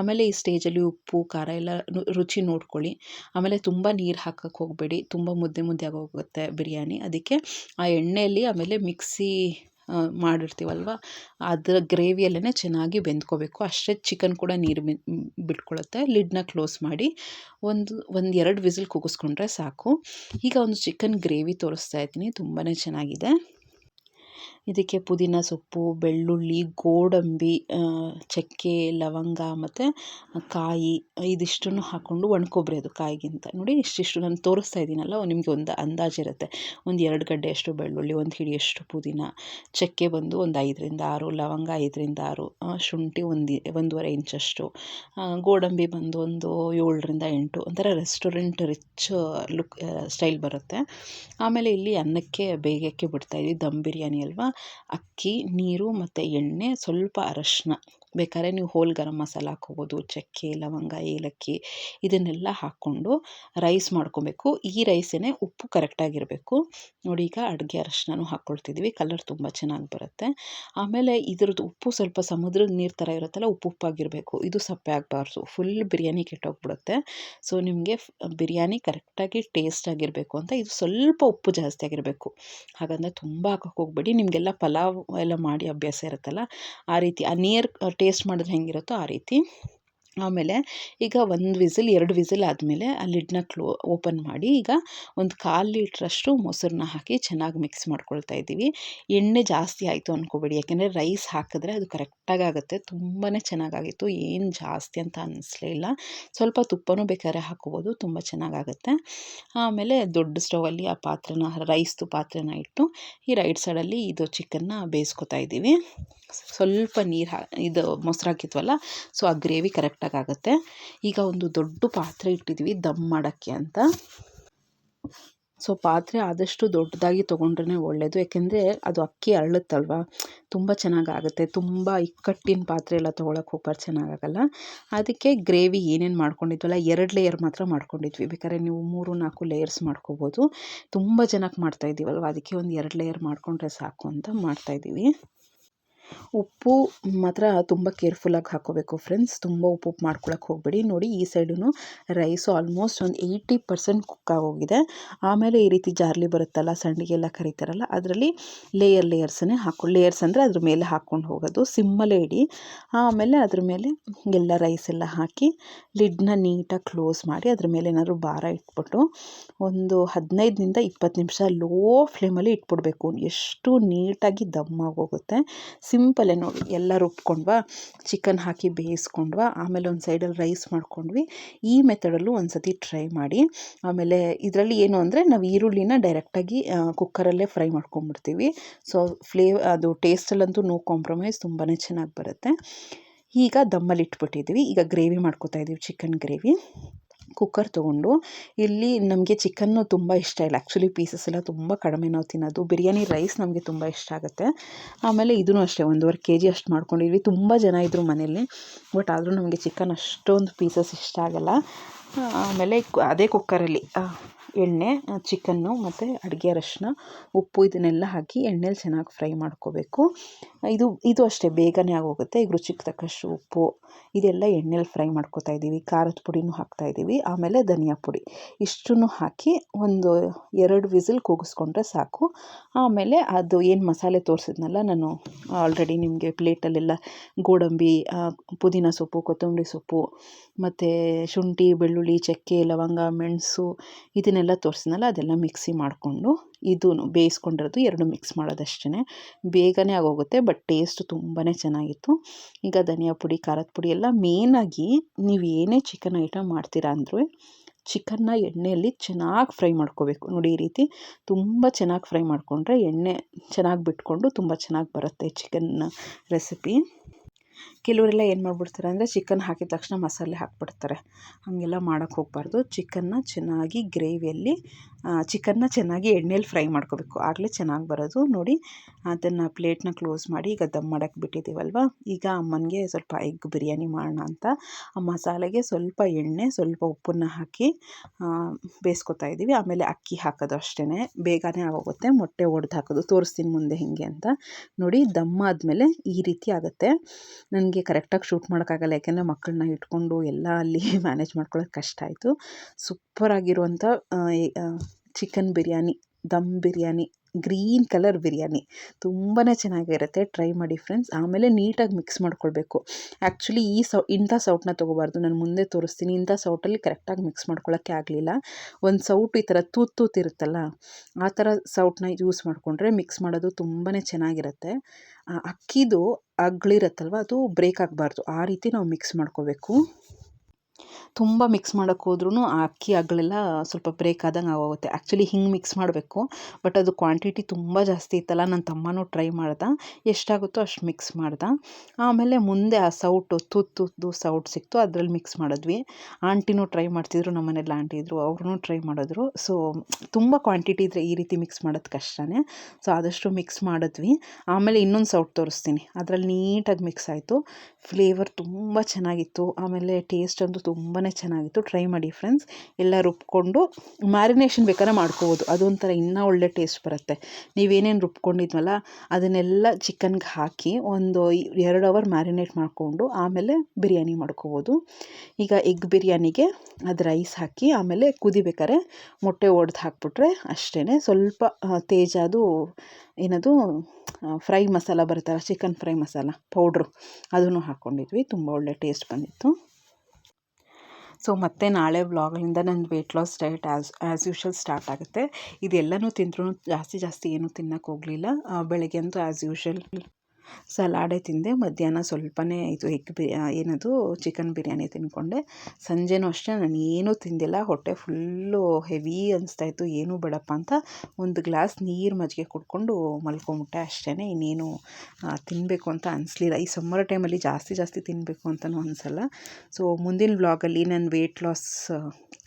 ಆಮೇಲೆ ಈ ಸ್ಟೇಜಲ್ಲಿ ಉಪ್ಪು, ಖಾರ ಎಲ್ಲ ರುಚಿ ನೋಡ್ಕೊಳ್ಳಿ. ಆಮೇಲೆ ತುಂಬ ನೀರು ಹಾಕೋಕ್ಕೆ ಹೋಗಬೇಡಿ. ತುಂಬ ಮುದ್ದೆ ಮುದ್ದೆ ಆಗೋಗುತ್ತೆ ಬಿರಿಯಾನಿ. ಅದಕ್ಕೆ ಆ ಎಣ್ಣೆಯಲ್ಲಿ ಆಮೇಲೆ ಮಿಕ್ಸಿ ಮಾಡಿರ್ತೀವಲ್ವ? ಅದರ ಗ್ರೇವಿಯಲ್ಲೇ ಚೆನ್ನಾಗಿ ಬೆಂದ್ಕೋಬೇಕು. ಅಷ್ಟೇ ಚಿಕನ್ ಕೂಡ ನೀರು ಬಿಟ್ಕೊಳ್ಳುತ್ತೆ ಲಿಡ್ನ ಕ್ಲೋಸ್ ಮಾಡಿ ಒಂದು ಒಂದು ಎರಡು ವಿಸಿಲ್ ಕೂಗಿಸ್ಕೊಂಡ್ರೆ ಸಾಕು. ಈಗ ಒಂದು ಚಿಕನ್ ಗ್ರೇವಿ ತೋರಿಸ್ತಾ ಇದ್ದೀನಿ. ತುಂಬಾ ಚೆನ್ನಾಗಿದೆ. ಇದಕ್ಕೆ ಪುದೀನ ಸೊಪ್ಪು, ಬೆಳ್ಳುಳ್ಳಿ, ಗೋಡಂಬಿ ಚಕ್ಕೆ, ಲವಂಗ ಮತ್ತು ಕಾಯಿ ಇದಿಷ್ಟನ್ನು ಹಾಕ್ಕೊಂಡು ಒಣಕೊಬ್ಬರಿ ಅದು ಕಾಯಿಗಿಂತ. ನೋಡಿ ಇಷ್ಟಿಷ್ಟು ನಾನು ತೋರಿಸ್ತಾ ಇದ್ದೀನಲ್ಲ, ನಿಮಗೆ ಒಂದು ಅಂದಾಜಿರುತ್ತೆ ಒಂದು ಎರಡು ಗಡ್ಡೆಯಷ್ಟು ಬೆಳ್ಳುಳ್ಳಿ, ಒಂದು ಹಿಡಿಯಷ್ಟು ಪುದೀನ. ಚಕ್ಕೆ ಬಂದು ಒಂದು ಐದರಿಂದ ಆರು, ಲವಂಗ ಐದರಿಂದ ಆರು ಶುಂಠಿ ಒಂದು, ಒಂದೂವರೆ ಇಂಚಷ್ಟು ಗೋಡಂಬಿ ಬಂದು ಒಂದು ಏಳರಿಂದ ಎಂಟು, ಒಂಥರ ರೆಸ್ಟೋರೆಂಟ್ ರಿಚ್ ಲುಕ್ ಸ್ಟೈಲ್ ಬರುತ್ತೆ. ಆಮೇಲೆ ಇಲ್ಲಿ ಅನ್ನಕ್ಕೆ ಬೇಗಕ್ಕೆ ಬಿಡ್ತಾಯಿದ್ವಿ ದಮ್ ಬಿರಿಯಾನಿ ಅಲ್ವಾ? ಅಕ್ಕಿ ನೀರು ಮತ್ತು ಎಣ್ಣೆ ಸ್ವಲ್ಪ ಅರಶಿನ. ಬೇಕಾದ್ರೆ ನೀವು ಹೋಲ್ ಗರಂ ಮಸಾಲ ಹಾಕ್ಕೋಬೋದು, ಚಕ್ಕೆ, ಲವಂಗ, ಏಲಕ್ಕಿ ಇದನ್ನೆಲ್ಲ ಹಾಕ್ಕೊಂಡು ರೈಸ್ ಮಾಡ್ಕೊಬೇಕು. ಈ ರೈಸೇ ಉಪ್ಪು ಕರೆಕ್ಟಾಗಿರಬೇಕು ನೋಡಿ ಈಗ ಅಡುಗೆ ಅರಶಿನೂ ಹಾಕ್ಕೊಳ್ತಿದ್ದೀವಿ ಕಲರ್ ತುಂಬ ಚೆನ್ನಾಗಿ ಬರುತ್ತೆ. ಆಮೇಲೆ ಇದ್ರದ್ದು ಉಪ್ಪು ಸ್ವಲ್ಪ ಸಮುದ್ರದ ನೀರು ಥರ ಇರುತ್ತಲ್ಲ, ಉಪ್ಪು ಉಪ್ಪಾಗಿರಬೇಕು ಇದು ಸಪ್ಪೆ ಆಗಬಾರ್ದು. ಫುಲ್ ಬಿರಿಯಾನಿ ಕೆಟ್ಟೋಗ್ಬಿಡುತ್ತೆ. ಸೊ ನಿಮಗೆ ಬಿರಿಯಾನಿ ಕರೆಕ್ಟಾಗಿ ಟೇಸ್ಟ್ ಆಗಿರಬೇಕು ಅಂತ ಇದು ಸ್ವಲ್ಪ ಉಪ್ಪು ಜಾಸ್ತಿ ಆಗಿರಬೇಕು. ಹಾಗಂದರೆ ತುಂಬ ಹಾಕೋಕೆ ಹೋಗ್ಬೇಡಿ. ನಿಮಗೆಲ್ಲ ಪಲಾವ್ ಎಲ್ಲ ಮಾಡಿ ಅಭ್ಯಾಸ ಇರುತ್ತಲ್ಲ, ಆ ರೀತಿ, ಆ ನಿಯರ್ ಟೇಸ್ಟ್ ಮಾಡಿದ್ರೆ ಹೆಂಗಿರುತ್ತೋ ಆ ರೀತಿ. ಆಮೇಲೆ ಈಗ ಒಂದು ವಿಸಿಲ್, ಎರಡು ವಿಸಿಲ್ ಆದಮೇಲೆ ಆ ಲಿಡ್ನ ಕ್ಲೋ, ಓಪನ್ ಮಾಡಿ ಈಗ ಒಂದು ಕಾಲು ಲೀಟ್ರಷ್ಟು ಮೊಸರನ್ನ ಹಾಕಿ ಚೆನ್ನಾಗಿ ಮಿಕ್ಸ್ ಮಾಡ್ಕೊಳ್ತಾ ಇದ್ದೀವಿ. ಎಣ್ಣೆ ಜಾಸ್ತಿ ಆಯಿತು ಅಂದ್ಕೋಬೇಡಿ ಯಾಕೆಂದರೆ ರೈಸ್ ಹಾಕಿದ್ರೆ ಅದು ಕರೆಕ್ಟಾಗಿ ಆಗುತ್ತೆ. ತುಂಬಾ ಚೆನ್ನಾಗಾಗಿತ್ತು, ಏನು ಜಾಸ್ತಿ ಅಂತ ಅನ್ನಿಸ್ಲೇ ಇಲ್ಲ. ಸ್ವಲ್ಪ ತುಪ್ಪನೂ ಬೇಕಾದ್ರೆ ಹಾಕ್ಕೋಬೋದು, ತುಂಬ ಚೆನ್ನಾಗಾಗುತ್ತೆ. ಆಮೇಲೆ ದೊಡ್ಡ ಸ್ಟೌವಲ್ಲಿ ಆ ಪಾತ್ರೆನ, ರೈಸ್ದು ಪಾತ್ರೆನ ಇಟ್ಟು ಈ ರೈಟ್ ಸೈಡಲ್ಲಿ ಇದು ಚಿಕನ್ನ ಬೇಯಿಸ್ಕೊತಾ ಇದ್ದೀವಿ. ಸ್ವಲ್ಪ ನೀರು ಹಾ, ಇದು ಮೊಸರು ಹಾಕಿದ್ವಲ್ಲ, ಸೊ ಆ ಗ್ರೇವಿ ಕರೆಕ್ಟಾಗಿ ಆಗುತ್ತೆ ಈಗ ಒಂದು ದೊಡ್ಡ ಪಾತ್ರೆ ಇಟ್ಟಿದ್ವಿ, ದಮ್ ಮಾಡೋಕ್ಕೆ ಅಂತ. ಸೊ, ಪಾತ್ರೆ ಆದಷ್ಟು ದೊಡ್ಡದಾಗಿ ತೊಗೊಂಡ್ರೆ ಒಳ್ಳೆಯದು ಯಾಕೆಂದರೆ ಅದು ಅಕ್ಕಿ ಅರಳುತ್ತಲ್ವ? ತುಂಬ ಚೆನ್ನಾಗಾಗುತ್ತೆ. ತುಂಬ ಇಕ್ಕಟ್ಟಿನ ಪಾತ್ರೆ ಎಲ್ಲ ತೊಗೊಳಕ್ಕೆ ಹೋಗ್ಬಾರ್ದು ಚೆನ್ನಾಗಾಗಲ್ಲ ಅದಕ್ಕೆ ಗ್ರೇವಿ ಏನೇನು ಮಾಡ್ಕೊಂಡಿದ್ವಲ್ಲ, ಎರಡು ಲೇಯರ್ ಮಾತ್ರ ಮಾಡ್ಕೊಂಡಿದ್ವಿ. ಬೇಕಾದ್ರೆ ನೀವು ಮೂರು, ನಾಲ್ಕು ಲೇಯರ್ಸ್ ಮಾಡ್ಕೋಬೋದು. ತುಂಬ ಜನಕ್ಕೆ ಮಾಡ್ತಾಯಿದ್ದೀವಲ್ವ ಅದಕ್ಕೆ ಒಂದು ಎರಡು ಲೇಯರ್ ಮಾಡಿಕೊಂಡ್ರೆ ಸಾಕು ಅಂತ ಮಾಡ್ತಾಯಿದ್ದೀವಿ ಉಪ್ಪು ಮಾತ್ರ ತುಂಬ ಕೇರ್ಫುಲ್ಲಾಗಿ ಹಾಕ್ಕೋಬೇಕು ಫ್ರೆಂಡ್ಸ್ ತುಂಬ ಉಪ್ಪು ಉಪ್ಪು ಮಾಡ್ಕೊಳಕ್ಕೆ ಹೋಗಬೇಡಿ. ನೋಡಿ, ಈ ಸೈಡೂ ರೈಸು ಆಲ್ಮೋಸ್ಟ್ ಒಂದು ಏಯ್ಟಿ ಪರ್ಸೆಂಟ್ ಕುಕ್ ಆಗೋಗಿದೆ. ಆಮೇಲೆ ಈ ರೀತಿ ಜಾರ್ಲಿ ಬರುತ್ತಲ್ಲ, ಸಂಡಿಗೆಲ್ಲ ಕರೀತಾರಲ್ಲ, ಅದರಲ್ಲಿ ಲೇಯರ್ ಲೇಯರ್ಸನ್ನೇ ಹಾಕೊ ಲೇಯರ್ಸ್ ಅಂದರೆ ಅದ್ರ ಮೇಲೆ ಹಾಕ್ಕೊಂಡು ಹೋಗೋದು. ಸಿಮ್ಮಲ್ಲೇ ಇಡಿ. ಆಮೇಲೆ ಅದ್ರ ಮೇಲೆ ಎಲ್ಲ ರೈಸ್ ಎಲ್ಲ ಹಾಕಿ ಲಿಡ್ನ ನೀಟಾಗಿ ಕ್ಲೋಸ್ ಮಾಡಿ ಅದ್ರ ಮೇಲೆ ಏನಾದರೂ ಭಾರ ಇಟ್ಬಿಟ್ಟು ಒಂದು ಹದಿನೈದರಿಂದ ಇಪ್ಪತ್ತು ನಿಮಿಷ ಲೋ ಫ್ಲೇಮಲ್ಲಿ ಇಟ್ಬಿಡ್ಬೇಕು. ಎಷ್ಟು ನೀಟಾಗಿ ದಮ್ ಆಗೋಗುತ್ತೆ. ಸಿಂಪಲ್ಲೇ ನೋಡಿ ಎಲ್ಲ ರುಬ್ಕೊಂಡ್ವಾ ಚಿಕನ್ ಹಾಕಿ ಬೇಯಿಸ್ಕೊಂಡ್ವಾ, ಆಮೇಲೆ ಒಂದು ಸೈಡಲ್ಲಿ ರೈಸ್ ಮಾಡ್ಕೊಂಡ್ವಿ. ಈ ಮೆಥಡಲ್ಲೂ ಒಂದು ಸತಿ ಟ್ರೈ ಮಾಡಿ. ಆಮೇಲೆ ಇದರಲ್ಲಿ ಏನು ಅಂದರೆ ನಾವು ಈರುಳ್ಳಿನ ಡೈರೆಕ್ಟಾಗಿ ಕುಕ್ಕರಲ್ಲೇ ಫ್ರೈ ಮಾಡ್ಕೊಂಬಿಡ್ತೀವಿ ಸೊ ಫ್ಲೇವ್ ಅದು ಟೇಸ್ಟಲ್ಲಂತೂ ನೋ ಕಾಂಪ್ರಮೈಸ್ ತುಂಬಾ ಚೆನ್ನಾಗಿ ಬರುತ್ತೆ. ಈಗ ದಮ್ಮಲ್ಲಿ ಇಟ್ಬಿಟ್ಟಿದ್ದೀವಿ ಈಗ ಗ್ರೇವಿ ಮಾಡ್ಕೋತಾ ಇದ್ದೀವಿ ಚಿಕನ್ ಗ್ರೇವಿ ಕುಕ್ಕರ್ ತೊಗೊಂಡು, ಇಲ್ಲಿ ನಮಗೆ ಚಿಕನ್ನು ತುಂಬ ಇಷ್ಟ ಇಲ್ಲ. ಆ್ಯಕ್ಚುಲಿ ಪೀಸಸ್ ಎಲ್ಲ ತುಂಬ ಕಡಿಮೆ ನಾವು ತಿನ್ನೋದು. ಬಿರಿಯಾನಿ ರೈಸ್ ನಮಗೆ ತುಂಬ ಇಷ್ಟ ಆಗುತ್ತೆ. ಆಮೇಲೆ ಇದೂ ಅಷ್ಟೇ, ಒಂದೂವರೆ ಕೆ ಜಿ ಅಷ್ಟು ಮಾಡ್ಕೊಂಡಿದ್ವಿ. ತುಂಬ ಜನ ಇದ್ದರು ಮನೇಲಿ ಬಟ್ ಆದರೂ ನಮಗೆ ಚಿಕನ್ ಅಷ್ಟೊಂದು ಪೀಸಸ್ ಇಷ್ಟ ಆಗಲ್ಲ. ಆಮೇಲೆ ಅದೇ ಕುಕ್ಕರಲ್ಲಿ ಎಣ್ಣೆ ಚಿಕನ್ನು ಮತ್ತು ಅಡುಗೆ ಅರಶಿನ, ಉಪ್ಪು ಇದನ್ನೆಲ್ಲ ಹಾಕಿ ಎಣ್ಣೆಲಿ ಚೆನ್ನಾಗಿ ಫ್ರೈ ಮಾಡ್ಕೋಬೇಕು. ಇದು ಇದು ಅಷ್ಟೇ ಬೇಗನೆ ಆಗೋಗುತ್ತೆ. ಈಗ ರುಚಿಗೆ ತಕ್ಕಷ್ಟು ಉಪ್ಪು, ಇದೆಲ್ಲ ಎಣ್ಣೆಲಿ ಫ್ರೈ ಮಾಡ್ಕೋತಾ ಇದ್ದೀವಿ. ಖಾರದ ಪುಡಿನೂ ಹಾಕ್ತಾ ಇದ್ದೀವಿ. ಆಮೇಲೆ ಧನಿಯಾ ಪುಡಿ. ಇಷ್ಟನ್ನು ಹಾಕಿ ಒಂದು ಎರಡು ವಿಸಿಲ್ ಕೂಗಿಸ್ಕೊಂಡ್ರೆ ಸಾಕು. ಆಮೇಲೆ ಅದು ಏನು ಮಸಾಲೆ ತೋರಿಸಿದ್ನಲ್ಲ, ನಾನು ಆಲ್ರೆಡಿ ನಿಮಗೆ ಪ್ಲೇಟಲ್ಲೆಲ್ಲ ಗೋಡಂಬಿ ಪುದೀನ ಸೊಪ್ಪು, ಕೊತ್ತಂಬರಿ ಸೊಪ್ಪು, ಮತ್ತು ಶುಂಠಿ, ಬೆಳ್ಳುಳ್ಳಿ, ಚಕ್ಕೆ, ಲವಂಗ, ಮೆಣಸು ಇದನ್ನೆಲ್ಲ ತೋರಿಸಿದ್ನಲ್ಲ, ಅದೆಲ್ಲ ಮಿಕ್ಸಿ ಮಾಡಿಕೊಂಡು ಇದೂ ಬೇಯಿಸ್ಕೊಂಡಿರೋದು ಎರಡು ಮಿಕ್ಸ್ ಮಾಡೋದಷ್ಟೇ ಬೇಗನೆ ಆಗೋಗುತ್ತೆ, ಬಟ್ ಟೇಸ್ಟ್ ತುಂಬಾ ಚೆನ್ನಾಗಿತ್ತು. ಈಗ ಧನಿಯಾ ಪುಡಿ, ಖಾರದ ಪುಡಿ ಎಲ್ಲ ಮೇನಾಗಿ ನೀವು ಏನೇ ಚಿಕನ್ ಐಟಮ್ ಮಾಡ್ತೀರಾ ಅಂದರೂ ಚಿಕನ್ನ ಎಣ್ಣೆಯಲ್ಲಿ ಚೆನ್ನಾಗಿ ಫ್ರೈ ಮಾಡ್ಕೋಬೇಕು. ನೋಡಿ ಈ ರೀತಿ ತುಂಬ ಚೆನ್ನಾಗಿ ಫ್ರೈ ಮಾಡಿಕೊಂಡ್ರೆ ಎಣ್ಣೆ ಚೆನ್ನಾಗಿ ಬಿಟ್ಕೊಂಡು ತುಂಬ ಚೆನ್ನಾಗಿ ಬರುತ್ತೆ ಚಿಕನ್ ರೆಸಿಪಿ ಕೆಲವರೆಲ್ಲ ಏನು ಮಾಡಿಬಿಡ್ತಾರೆ ಅಂದರೆ ಚಿಕನ್ ಹಾಕಿದ ತಕ್ಷಣ ಮಸಾಲೆ ಹಾಕಿಬಿಡ್ತಾರೆ. ಹಾಗೆಲ್ಲ ಮಾಡೋಕ್ಕೆ ಹೋಗಬಾರ್ದು. ಚಿಕನ್ನ ಚೆನ್ನಾಗಿ ಗ್ರೇವಿಯಲ್ಲಿ ಚಿಕನ್ನ ಚೆನ್ನಾಗಿ ಎಣ್ಣೆಲಿ ಫ್ರೈ ಮಾಡ್ಕೋಬೇಕು. ಆಗಲೇ ಚೆನ್ನಾಗಿ ಬರೋದು. ನೋಡಿ, ಅದನ್ನು ಪ್ಲೇಟ್ನ ಕ್ಲೋಸ್ ಮಾಡಿ ಈಗ ದಮ್ ಮಾಡೋಕ್ಕೆ ಬಿಟ್ಟಿದ್ದೀವಲ್ವ? ಈಗ ಅಮ್ಮನಿಗೆ ಸ್ವಲ್ಪ ಎಗ್ ಬಿರಿಯಾನಿ ಮಾಡೋಣ ಅಂತ. ಆ ಮಸಾಲೆಗೆ ಸ್ವಲ್ಪ ಎಣ್ಣೆ, ಸ್ವಲ್ಪ ಉಪ್ಪನ್ನ ಹಾಕಿ ಬೇಯಿಸ್ಕೊತಾ ಇದ್ದೀವಿ ಆಮೇಲೆ ಅಕ್ಕಿ ಹಾಕೋದು ಅಷ್ಟೇ ಬೇಗನೆ ಆಗೋಗುತ್ತೆ. ಮೊಟ್ಟೆ ಒಡೆದು ಹಾಕೋದು. ತೋರಿಸ್ತೀನಿ ಮುಂದೆ ಹೇಗೆ ಅಂತ. ನೋಡಿ, ದಮ್ ಆದಮೇಲೆ ಈ ರೀತಿ ಆಗುತ್ತೆ. ನನಗೆ ಕರೆಕ್ಟಾಗಿ ಶೂಟ್ ಮಾಡೋಕ್ಕಾಗಲ್ಲ. ಯಾಕೆಂದರೆ ಮಕ್ಕಳನ್ನ ಇಟ್ಕೊಂಡು ಎಲ್ಲ ಅಲ್ಲಿ ಮ್ಯಾನೇಜ್ ಮಾಡ್ಕೊಳ್ಳೋದು ಕಷ್ಟ ಆಯಿತು. ಸೂಪರಾಗಿರುವಂಥ chicken biryani dum biryani green colour biryani. ತುಂಬಾ ಚೆನ್ನಾಗಿರುತ್ತೆ. ಟ್ರೈ ಮಾಡಿ ಫ್ರೆಂಡ್ಸ್. ಆಮೇಲೆ ನೀಟಾಗಿ ಮಿಕ್ಸ್ ಮಾಡ್ಕೊಳ್ಬೇಕು. ಆ್ಯಕ್ಚುಲಿ ಈ ಸೌ, ಇಂಥ ಸೌಟನ್ನ ತೊಗೋಬಾರ್ದು. ನಾನು ಮುಂದೆ ತೋರಿಸ್ತೀನಿ. ಇಂಥ ಸೌಟಲ್ಲಿ ಕರೆಕ್ಟಾಗಿ ಮಿಕ್ಸ್ ಮಾಡ್ಕೊಳ್ಳೋಕ್ಕೆ ಆಗಲಿಲ್ಲ. ಒಂದು ಸೌಟ್ ಈ ಥರ ತೂತು ತೂತಿರುತ್ತಲ್ಲ ಆ ಥರ ಸೌಟನ್ನ ಯೂಸ್ ಮಾಡಿಕೊಂಡ್ರೆ ಮಿಕ್ಸ್ ಮಾಡೋದು ತುಂಬಾ ಚೆನ್ನಾಗಿರುತ್ತೆ. ಅಕ್ಕಿದು ಅಗ್ಳಿರತ್ತಲ್ವ ಅದು ಬ್ರೇಕ್ ಆಗಬಾರ್ದು. ಆ ರೀತಿ ನಾವು ಮಿಕ್ಸ್ ಮಾಡ್ಕೋಬೇಕು. ತುಂಬ ಮಿಕ್ಸ್ ಮಾಡೋಕ್ಕೆ ಹೋದ್ರೂ ಆ ಅಕ್ಕಿ, ಅಗಳೆಲ್ಲ ಸ್ವಲ್ಪ ಬ್ರೇಕ್ ಆದಂಗೆ ಆಗೋಗುತ್ತೆ. ಆ್ಯಕ್ಚುಲಿ ಹಿಂಗೆ ಮಿಕ್ಸ್ ಮಾಡಬೇಕು ಬಟ್ ಅದು ಕ್ವಾಂಟಿಟಿ ತುಂಬ ಜಾಸ್ತಿ ಇತ್ತಲ್ಲ ನನ್ನ ತಮ್ಮನೂ ಟ್ರೈ ಮಾಡ್ದೆ. ಎಷ್ಟಾಗುತ್ತೋ ಅಷ್ಟು ಮಿಕ್ಸ್ ಮಾಡ್ದೆ. ಆಮೇಲೆ ಮುಂದೆ ಆ ಸೌಟು ತುತ್ತು ಸೌಟ್ ಸಿಕ್ತು, ಅದರಲ್ಲಿ ಮಿಕ್ಸ್ ಮಾಡಿದ್ವಿ. ಆಂಟಿನೂ ಟ್ರೈ ಮಾಡ್ತಿದ್ರು ನಮ್ಮ ಮನೇಲಿ ಆಂಟಿ ಇದ್ದರು ಅವ್ರೂ ಟ್ರೈ ಮಾಡಿದ್ರು. ಸೊ ತುಂಬ ಕ್ವಾಂಟಿಟಿ ಇದ್ದರೆ ಈ ರೀತಿ ಮಿಕ್ಸ್ ಮಾಡೋದು ಕಷ್ಟನೇ. ಸೊ ಆದಷ್ಟು ಮಿಕ್ಸ್ ಮಾಡಿದ್ವಿ. ಆಮೇಲೆ ಇನ್ನೊಂದು ಸೌಟ್ ತೋರಿಸ್ತೀನಿ. ಅದರಲ್ಲಿ ನೀಟಾಗಿ ಮಿಕ್ಸ್ ಆಯಿತು. ಫ್ಲೇವರ್ ತುಂಬ ಚೆನ್ನಾಗಿತ್ತು. ಆಮೇಲೆ ಟೇಸ್ಟ್ ಅಂತೂ ತುಂಬಾ ಚೆನ್ನಾಗಿತ್ತು. ಟ್ರೈ ಮಾಡಿ ಫ್ರೆಂಡ್ಸ್ ಎಲ್ಲ ರುಬ್ಕೊಂಡು ಮ್ಯಾರಿನೇಷನ್ ಬೇಕಾದ್ರೆ ಮಾಡ್ಕೋಬೋದು. ಅದೊಂಥರ ಇನ್ನೂ ಒಳ್ಳೆ ಟೇಸ್ಟ್ ಬರುತ್ತೆ. ನೀವೇನೇನು ರುಬ್ಕೊಂಡಿದ್ವಲ್ಲ, ಅದನ್ನೆಲ್ಲ ಚಿಕನ್ಗೆ ಹಾಕಿ ಒಂದು ಎರಡು ಅವರ್ ಮ್ಯಾರಿನೇಟ್ ಮಾಡಿಕೊಂಡು ಆಮೇಲೆ ಬಿರಿಯಾನಿ ಮಾಡ್ಕೋಬೋದು. ಈಗ ಎಗ್ ಬಿರಿಯಾನಿಗೆ ಅದು ರೈಸ್ ಹಾಕಿ ಆಮೇಲೆ ಕುದಿಬೇಕಾದ್ರೆ ಮೊಟ್ಟೆ ಒಡೆದು ಹಾಕ್ಬಿಟ್ರೆ ಅಷ್ಟೇ ಸ್ವಲ್ಪ ತೇಜ ಅದು ಏನದು ಫ್ರೈ ಮಸಾಲ ಬರುತ್ತಲ್ಲ ಚಿಕನ್ ಫ್ರೈ ಮಸಾಲ ಪೌಡ್ರು ಅದನ್ನು ಹಾಕ್ಕೊಂಡಿದ್ವಿ ತುಂಬ ಒಳ್ಳೆ ಟೇಸ್ಟ್ ಬಂದಿತ್ತು. ಸೊ, ಮತ್ತೆ ನಾಳೆ ವ್ಲಾಗ್ನಿಂದ ನನ್ನ weight loss diet as as usual start ಆಗುತ್ತೆ. ಇದೆಲ್ಲನೂ ತಿಂದ್ರೂ ಜಾಸ್ತಿ ಜಾಸ್ತಿ ಏನೂ ತಿನ್ನಕ್ಕೆ ಹೋಗಲಿಲ್ಲ. ಬೆಳಗ್ಗೆ ಅಂತೂ ಆ್ಯಸ್ ಯೂಶ್ವಲ್ ಸಲಾಡೇ ತಿಂದೆ, ಮಧ್ಯಾಹ್ನ ಸ್ವಲ್ಪನೇ ಇದು ಎಗ್ ಬಿ ಏನದು, ಚಿಕನ್ ಬಿರಿಯಾನಿ ತಿಂದ್ಕೊಂಡೆ ಸಂಜೆನೂ ಅಷ್ಟೇ, ನಾನು ಏನೂ ತಿಂದಿಲ್ಲ. ಹೊಟ್ಟೆ ಫುಲ್ಲು ಹೆವಿ ಅನಿಸ್ತಾಯಿತ್ತು ಏನೂ ಬೇಡಪ್ಪ ಅಂತ ಒಂದು ಗ್ಲಾಸ್ ನೀರು ಮಜ್ಜಿಗೆ ಕುಡ್ಕೊಂಡು ಮಲ್ಕೊಂಬಿಟ್ಟೆ ಅಷ್ಟೇ ಇನ್ನೇನು ತಿನ್ನಬೇಕು ಅಂತ ಅನಿಸ್ಲಿಲ್ಲ. ಈ ಸಮ್ಮರ್ ಟೈಮಲ್ಲಿ ಜಾಸ್ತಿ ಜಾಸ್ತಿ ತಿನ್ನಬೇಕು ಅಂತಲೂ ಅನಿಸಲ್ಲ. ಸೊ ಮುಂದಿನ ವ್ಲಾಗಲ್ಲಿ ನನ್ನ weight loss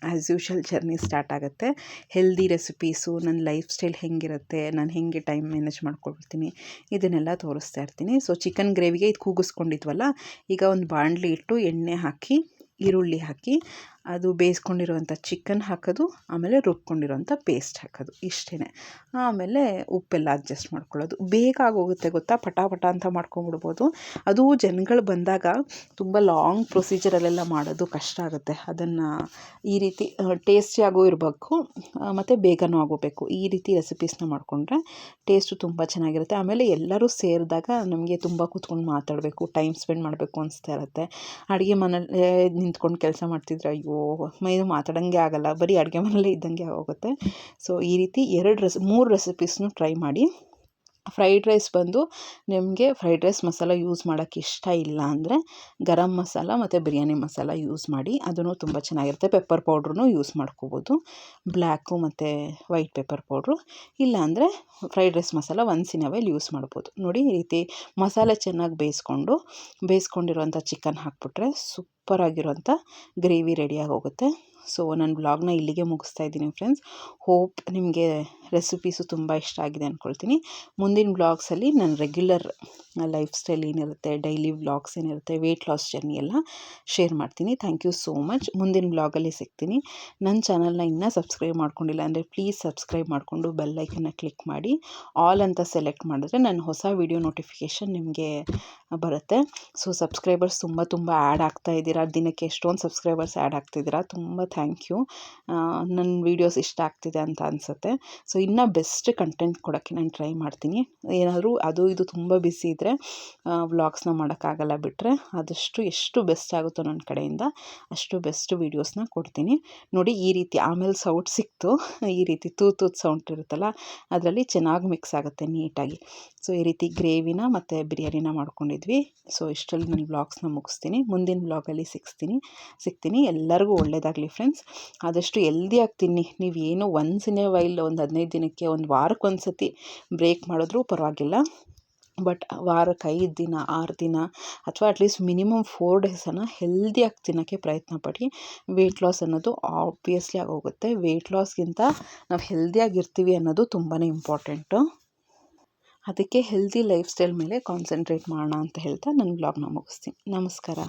as usual journey start ಆಗುತ್ತೆ. ಹೆಲ್ದಿ ರೆಸಿಪೀಸು ನನ್ನ ಲೈಫ್ ಸ್ಟೈಲ್ ಹೆಂಗಿರುತ್ತೆ, ನಾನು ಹೇಗೆ ಟೈಮ್ ಮ್ಯಾನೇಜ್ ಮಾಡ್ಕೊಳ್ತೀನಿ, ಇದನ್ನೆಲ್ಲ ತೋರಿಸ್ತಾ ಇರ್ತೀನಿ ಸೊ ಚಿಕನ್ ಗ್ರೇವಿಗೆ ಇದು ಕೂಗಿಸ್ಕೊಂಡಿದ್ವಲ್ಲ ಈಗ ಒಂದು ಬಾಣಲಿ ಇಟ್ಟು ಎಣ್ಣೆ ಹಾಕಿ ಈರುಳ್ಳಿ ಹಾಕಿ ಅದು ಬೇಯಿಸ್ಕೊಂಡಿರುವಂಥ ಚಿಕನ್ ಹಾಕೋದು, ಆಮೇಲೆ ರುಬ್ಕೊಂಡಿರೋಂಥ ಪೇಸ್ಟ್ ಹಾಕೋದು ಇಷ್ಟೇ ಆಮೇಲೆ ಉಪ್ಪೆಲ್ಲ ಅಡ್ಜಸ್ಟ್ ಮಾಡ್ಕೊಳ್ಳೋದು. ಬೇಗ ಆಗೋಗುತ್ತೆ ಗೊತ್ತಾ? ಪಟ ಪಟ ಅಂತ ಮಾಡ್ಕೊಂಬಿಡ್ಬೋದು. ಅದು ಜನಗಳು ಬಂದಾಗ ತುಂಬ ಲಾಂಗ್ ಪ್ರೊಸೀಜರಲ್ಲೆಲ್ಲ ಮಾಡೋದು ಕಷ್ಟ ಆಗುತ್ತೆ. ಅದನ್ನು ಈ ರೀತಿ ಟೇಸ್ಟಿಯಾಗೂ ಇರಬೇಕು ಮತ್ತು ಬೇಗನೂ ಆಗೋಬೇಕು. ಈ ರೀತಿ ರೆಸಿಪೀಸ್ನ ಮಾಡಿಕೊಂಡ್ರೆ ಟೇಸ್ಟು ತುಂಬ ಚೆನ್ನಾಗಿರುತ್ತೆ. ಆಮೇಲೆ ಎಲ್ಲರೂ ಸೇರಿದಾಗ ನಮಗೆ ತುಂಬ ಕೂತ್ಕೊಂಡು ಮಾತಾಡಬೇಕು ಟೈಮ್ ಸ್ಪೆಂಡ್ ಮಾಡಬೇಕು ಅನಿಸ್ತಾ ಇರುತ್ತೆ. ಅಡುಗೆ ಮನೇಲಿ ನಿಂತ್ಕೊಂಡು ಕೆಲಸ ಮಾಡ್ತಿದ್ರೆ, ಅಯ್ಯೋ ಮೈದು ಮಾತಾಡೋಂಗೆ ಆಗೋಲ್ಲ, ಬರೀ ಅಡುಗೆ ಮನೆಯಲ್ಲೇ ಇದ್ದಂಗೆ ಆಗೋಗುತ್ತೆ. ಸೊ ಈ ರೀತಿ ಎರಡು ರೆಸಿ, ಮೂರು ರೆಸಿಪೀಸ್ನು ಟ್ರೈ ಮಾಡಿ. ಫ್ರೈಡ್ ರೈಸ್ ಬಂದು ನಿಮಗೆ ಫ್ರೈಡ್ ರೈಸ್ ಮಸಾಲ ಯೂಸ್ ಮಾಡೋಕ್ಕೆ ಇಷ್ಟ ಇಲ್ಲ ಅಂದರೆ ಗರಂ ಮಸಾಲ ಮತ್ತು ಬಿರಿಯಾನಿ ಮಸಾಲ ಯೂಸ್ ಮಾಡಿ ಅದೂ ತುಂಬ ಚೆನ್ನಾಗಿರುತ್ತೆ. ಪೆಪ್ಪರ್ ಪೌಡ್ರೂ ಯೂಸ್ ಮಾಡ್ಕೋಬೋದು. ಬ್ಲ್ಯಾಕು ಮತ್ತು ವೈಟ್ ಪೆಪ್ಪರ್ ಪೌಡ್ರು. ಇಲ್ಲಾಂದರೆ fried rice masala once in use ಮಾಡ್ಬೋದು. ನೋಡಿ ಈ ರೀತಿ ಮಸಾಲೆ ಚೆನ್ನಾಗಿ ಬೇಯಿಸ್ಕೊಂಡು, ಬೇಯಿಸ್ಕೊಂಡಿರುವಂಥ ಚಿಕನ್ ಹಾಕ್ಬಿಟ್ರೆ ಸೂಪರಾಗಿರುವಂಥ ಗ್ರೇವಿ ರೆಡಿಯಾಗಿ ಹೋಗುತ್ತೆ ಸೊ ನನ್ನ ಬ್ಲಾಗ್ನ ಇಲ್ಲಿಗೆ ಮುಗಿಸ್ತಾ ಇದ್ದೀನಿ ಫ್ರೆಂಡ್ಸ್ ಹೋಪ್ ನಿಮಗೆ ರೆಸಿಪೀಸು ತುಂಬ ಇಷ್ಟ ಆಗಿದೆ ಅಂದ್ಕೊಳ್ತೀನಿ ಮುಂದಿನ ಬ್ಲಾಗ್ಸಲ್ಲಿ ನಾನು ರೆಗ್ಯುಲರ್ ಲೈಫ್ ಸ್ಟೈಲ್ ಏನಿರುತ್ತೆ ಡೈಲಿ ವ್ಲಾಗ್ಸ್ ಏನಿರುತ್ತೆ ವೆಯ್ಟ್ ಲಾಸ್ ಜರ್ನಿ ಎಲ್ಲ ಶೇರ್ ಮಾಡ್ತೀನಿ. ಥ್ಯಾಂಕ್ ಯು ಸೋ ಮಚ್ ಮುಂದಿನ ಬ್ಲಾಗಲ್ಲಿ ಸಿಗ್ತೀನಿ. ನನ್ನ ಚಾನಲ್ನ ಇನ್ನೂ ಸಬ್ಸ್ಕ್ರೈಬ್ ಮಾಡ್ಕೊಂಡಿಲ್ಲ ಅಂದರೆ ಪ್ಲೀಸ್ ಸಬ್ಸ್ಕ್ರೈಬ್ ಮಾಡಿಕೊಂಡು ಬೆಲ್ಲೈಕನ್ನ ಕ್ಲಿಕ್ ಮಾಡಿ. ಆಲ್ ಅಂತ ಸೆಲೆಕ್ಟ್ ಮಾಡಿದ್ರೆ ನನ್ನ ಹೊಸ ವೀಡಿಯೋ ನೋಟಿಫಿಕೇಷನ್ ನಿಮಗೆ ಬರುತ್ತೆ. ಸೊ ಸಬ್ಸ್ಕ್ರೈಬರ್ಸ್ ತುಂಬ ತುಂಬ ಆ್ಯಡ್ ಆಗ್ತಾ ಇದ್ದೀರಾ? ದಿನಕ್ಕೆ ಎಷ್ಟೊಂದು ಸಬ್ಸ್ಕ್ರೈಬರ್ಸ್ ಆ್ಯಡ್ ಆಗ್ತಿದ್ದೀರಾ? ತುಂಬ ಥ್ಯಾಂಕ್ ಯು ನನ್ನ ವೀಡಿಯೋಸ್ ಇಷ್ಟ ಆಗ್ತಿದೆ ಅಂತ ಅನಿಸುತ್ತೆ. ಸೊ ಇನ್ನೂ ಬೆಸ್ಟ್ ಕಂಟೆಂಟ್ ಕೊಡೋಕ್ಕೆ ನಾನು ಟ್ರೈ ಮಾಡ್ತೀನಿ. ಏನಾದರೂ ಅದು ಇದು ತುಂಬ ಬಿಸಿ ಇದ್ದರೆ ವ್ಲಾಗ್ಸ್ನ ಮಾಡೋಕ್ಕಾಗಲ್ಲ ಬಿಟ್ಟರೆ ಆದಷ್ಟು ಎಷ್ಟು ಬೆಸ್ಟ್ ಆಗುತ್ತೋ ನನ್ನ ಕಡೆಯಿಂದ, ಅಷ್ಟು ಬೆಸ್ಟ್ ವೀಡಿಯೋಸ್ನ ಕೊಡ್ತೀನಿ. ನೋಡಿ, ಈ ರೀತಿ ಆಮೇಲೆ ಸೌಟ್ ಸಿಕ್ತು. ಈ ರೀತಿ ತೂ ತೂತ್ ಸೌಂಡ್ ಇರುತ್ತಲ್ಲ, ಅದರಲ್ಲಿ ಚೆನ್ನಾಗಿ ಮಿಕ್ಸ್ ಆಗುತ್ತೆ ನೀಟಾಗಿ. ಸೊ ಈ ರೀತಿ ಗ್ರೇವಿನ ಮತ್ತು ಬಿರಿಯಾನಿನ ಮಾಡ್ಕೊಂಡಿದ್ವಿ ಸೊ ಇಷ್ಟರಲ್ಲಿ ನಾನು ಬ್ಲಾಗ್ಸ್ನ ಮುಗಿಸ್ತೀನಿ. ಮುಂದಿನ ಬ್ಲಾಗಲ್ಲಿ ಸಿಗ್ತೀನಿ ಸಿಗ್ತೀನಿ ಎಲ್ಲರಿಗೂ ಒಳ್ಳೇದಾಗಲಿ ಫ್ರೆಂಡ್ಸ್ ಆದಷ್ಟು ಎಲ್ದಿಯಾಗಿ ತಿನ್ನಿ. ನೀವು ಏನು ಒನ್ಸ್ ಇನ್ ಎ ವೈಲ್ ಒಂದು ಹದಿನೈದು ದಿನಕ್ಕೆ ಒಂದು ವಾರಕ್ಕೆ ಒಂದು ಸತಿ ಬ್ರೇಕ್ ಮಾಡಿದ್ರೂ ಪರವಾಗಿಲ್ಲ. ಬಟ್ ವಾರಕ್ಕೆ ಐದು ದಿನ, ಆರು ದಿನ ಅಥವಾ ಅಟ್ಲೀಸ್ಟ್ ಮಿನಿಮಮ್ ಫೋರ್ ಡೇಸನ್ನು ಹೆಲ್ದಿಯಾಗಿ ತಿನ್ನೋಕ್ಕೆ ಪ್ರಯತ್ನ ಪಡಿ. ವೆಯ್ಟ್ ಲಾಸ್ ಅನ್ನೋದು ಆಬ್ವಿಯಸ್ಲಿ ಆಗೋಗುತ್ತೆ. ವೆಯ್ಟ್ ಲಾಸ್ಗಿಂತ ನಾವು ಹೆಲ್ದಿಯಾಗಿರ್ತೀವಿ ಅನ್ನೋದು ತುಂಬಾ ಇಂಪಾರ್ಟೆಂಟು ಅದಕ್ಕೆ ಹೆಲ್ದಿ ಲೈಫ್ ಸ್ಟೈಲ್ ಮೇಲೆ ಕಾನ್ಸಂಟ್ರೇಟ್ ಮಾಡೋಣ ಅಂತ ಹೇಳ್ತಾ ನನ್ನ ಬ್ಲಾಗ್ನ ಮುಗಿಸ್ತೀನಿ. ನಮಸ್ಕಾರ.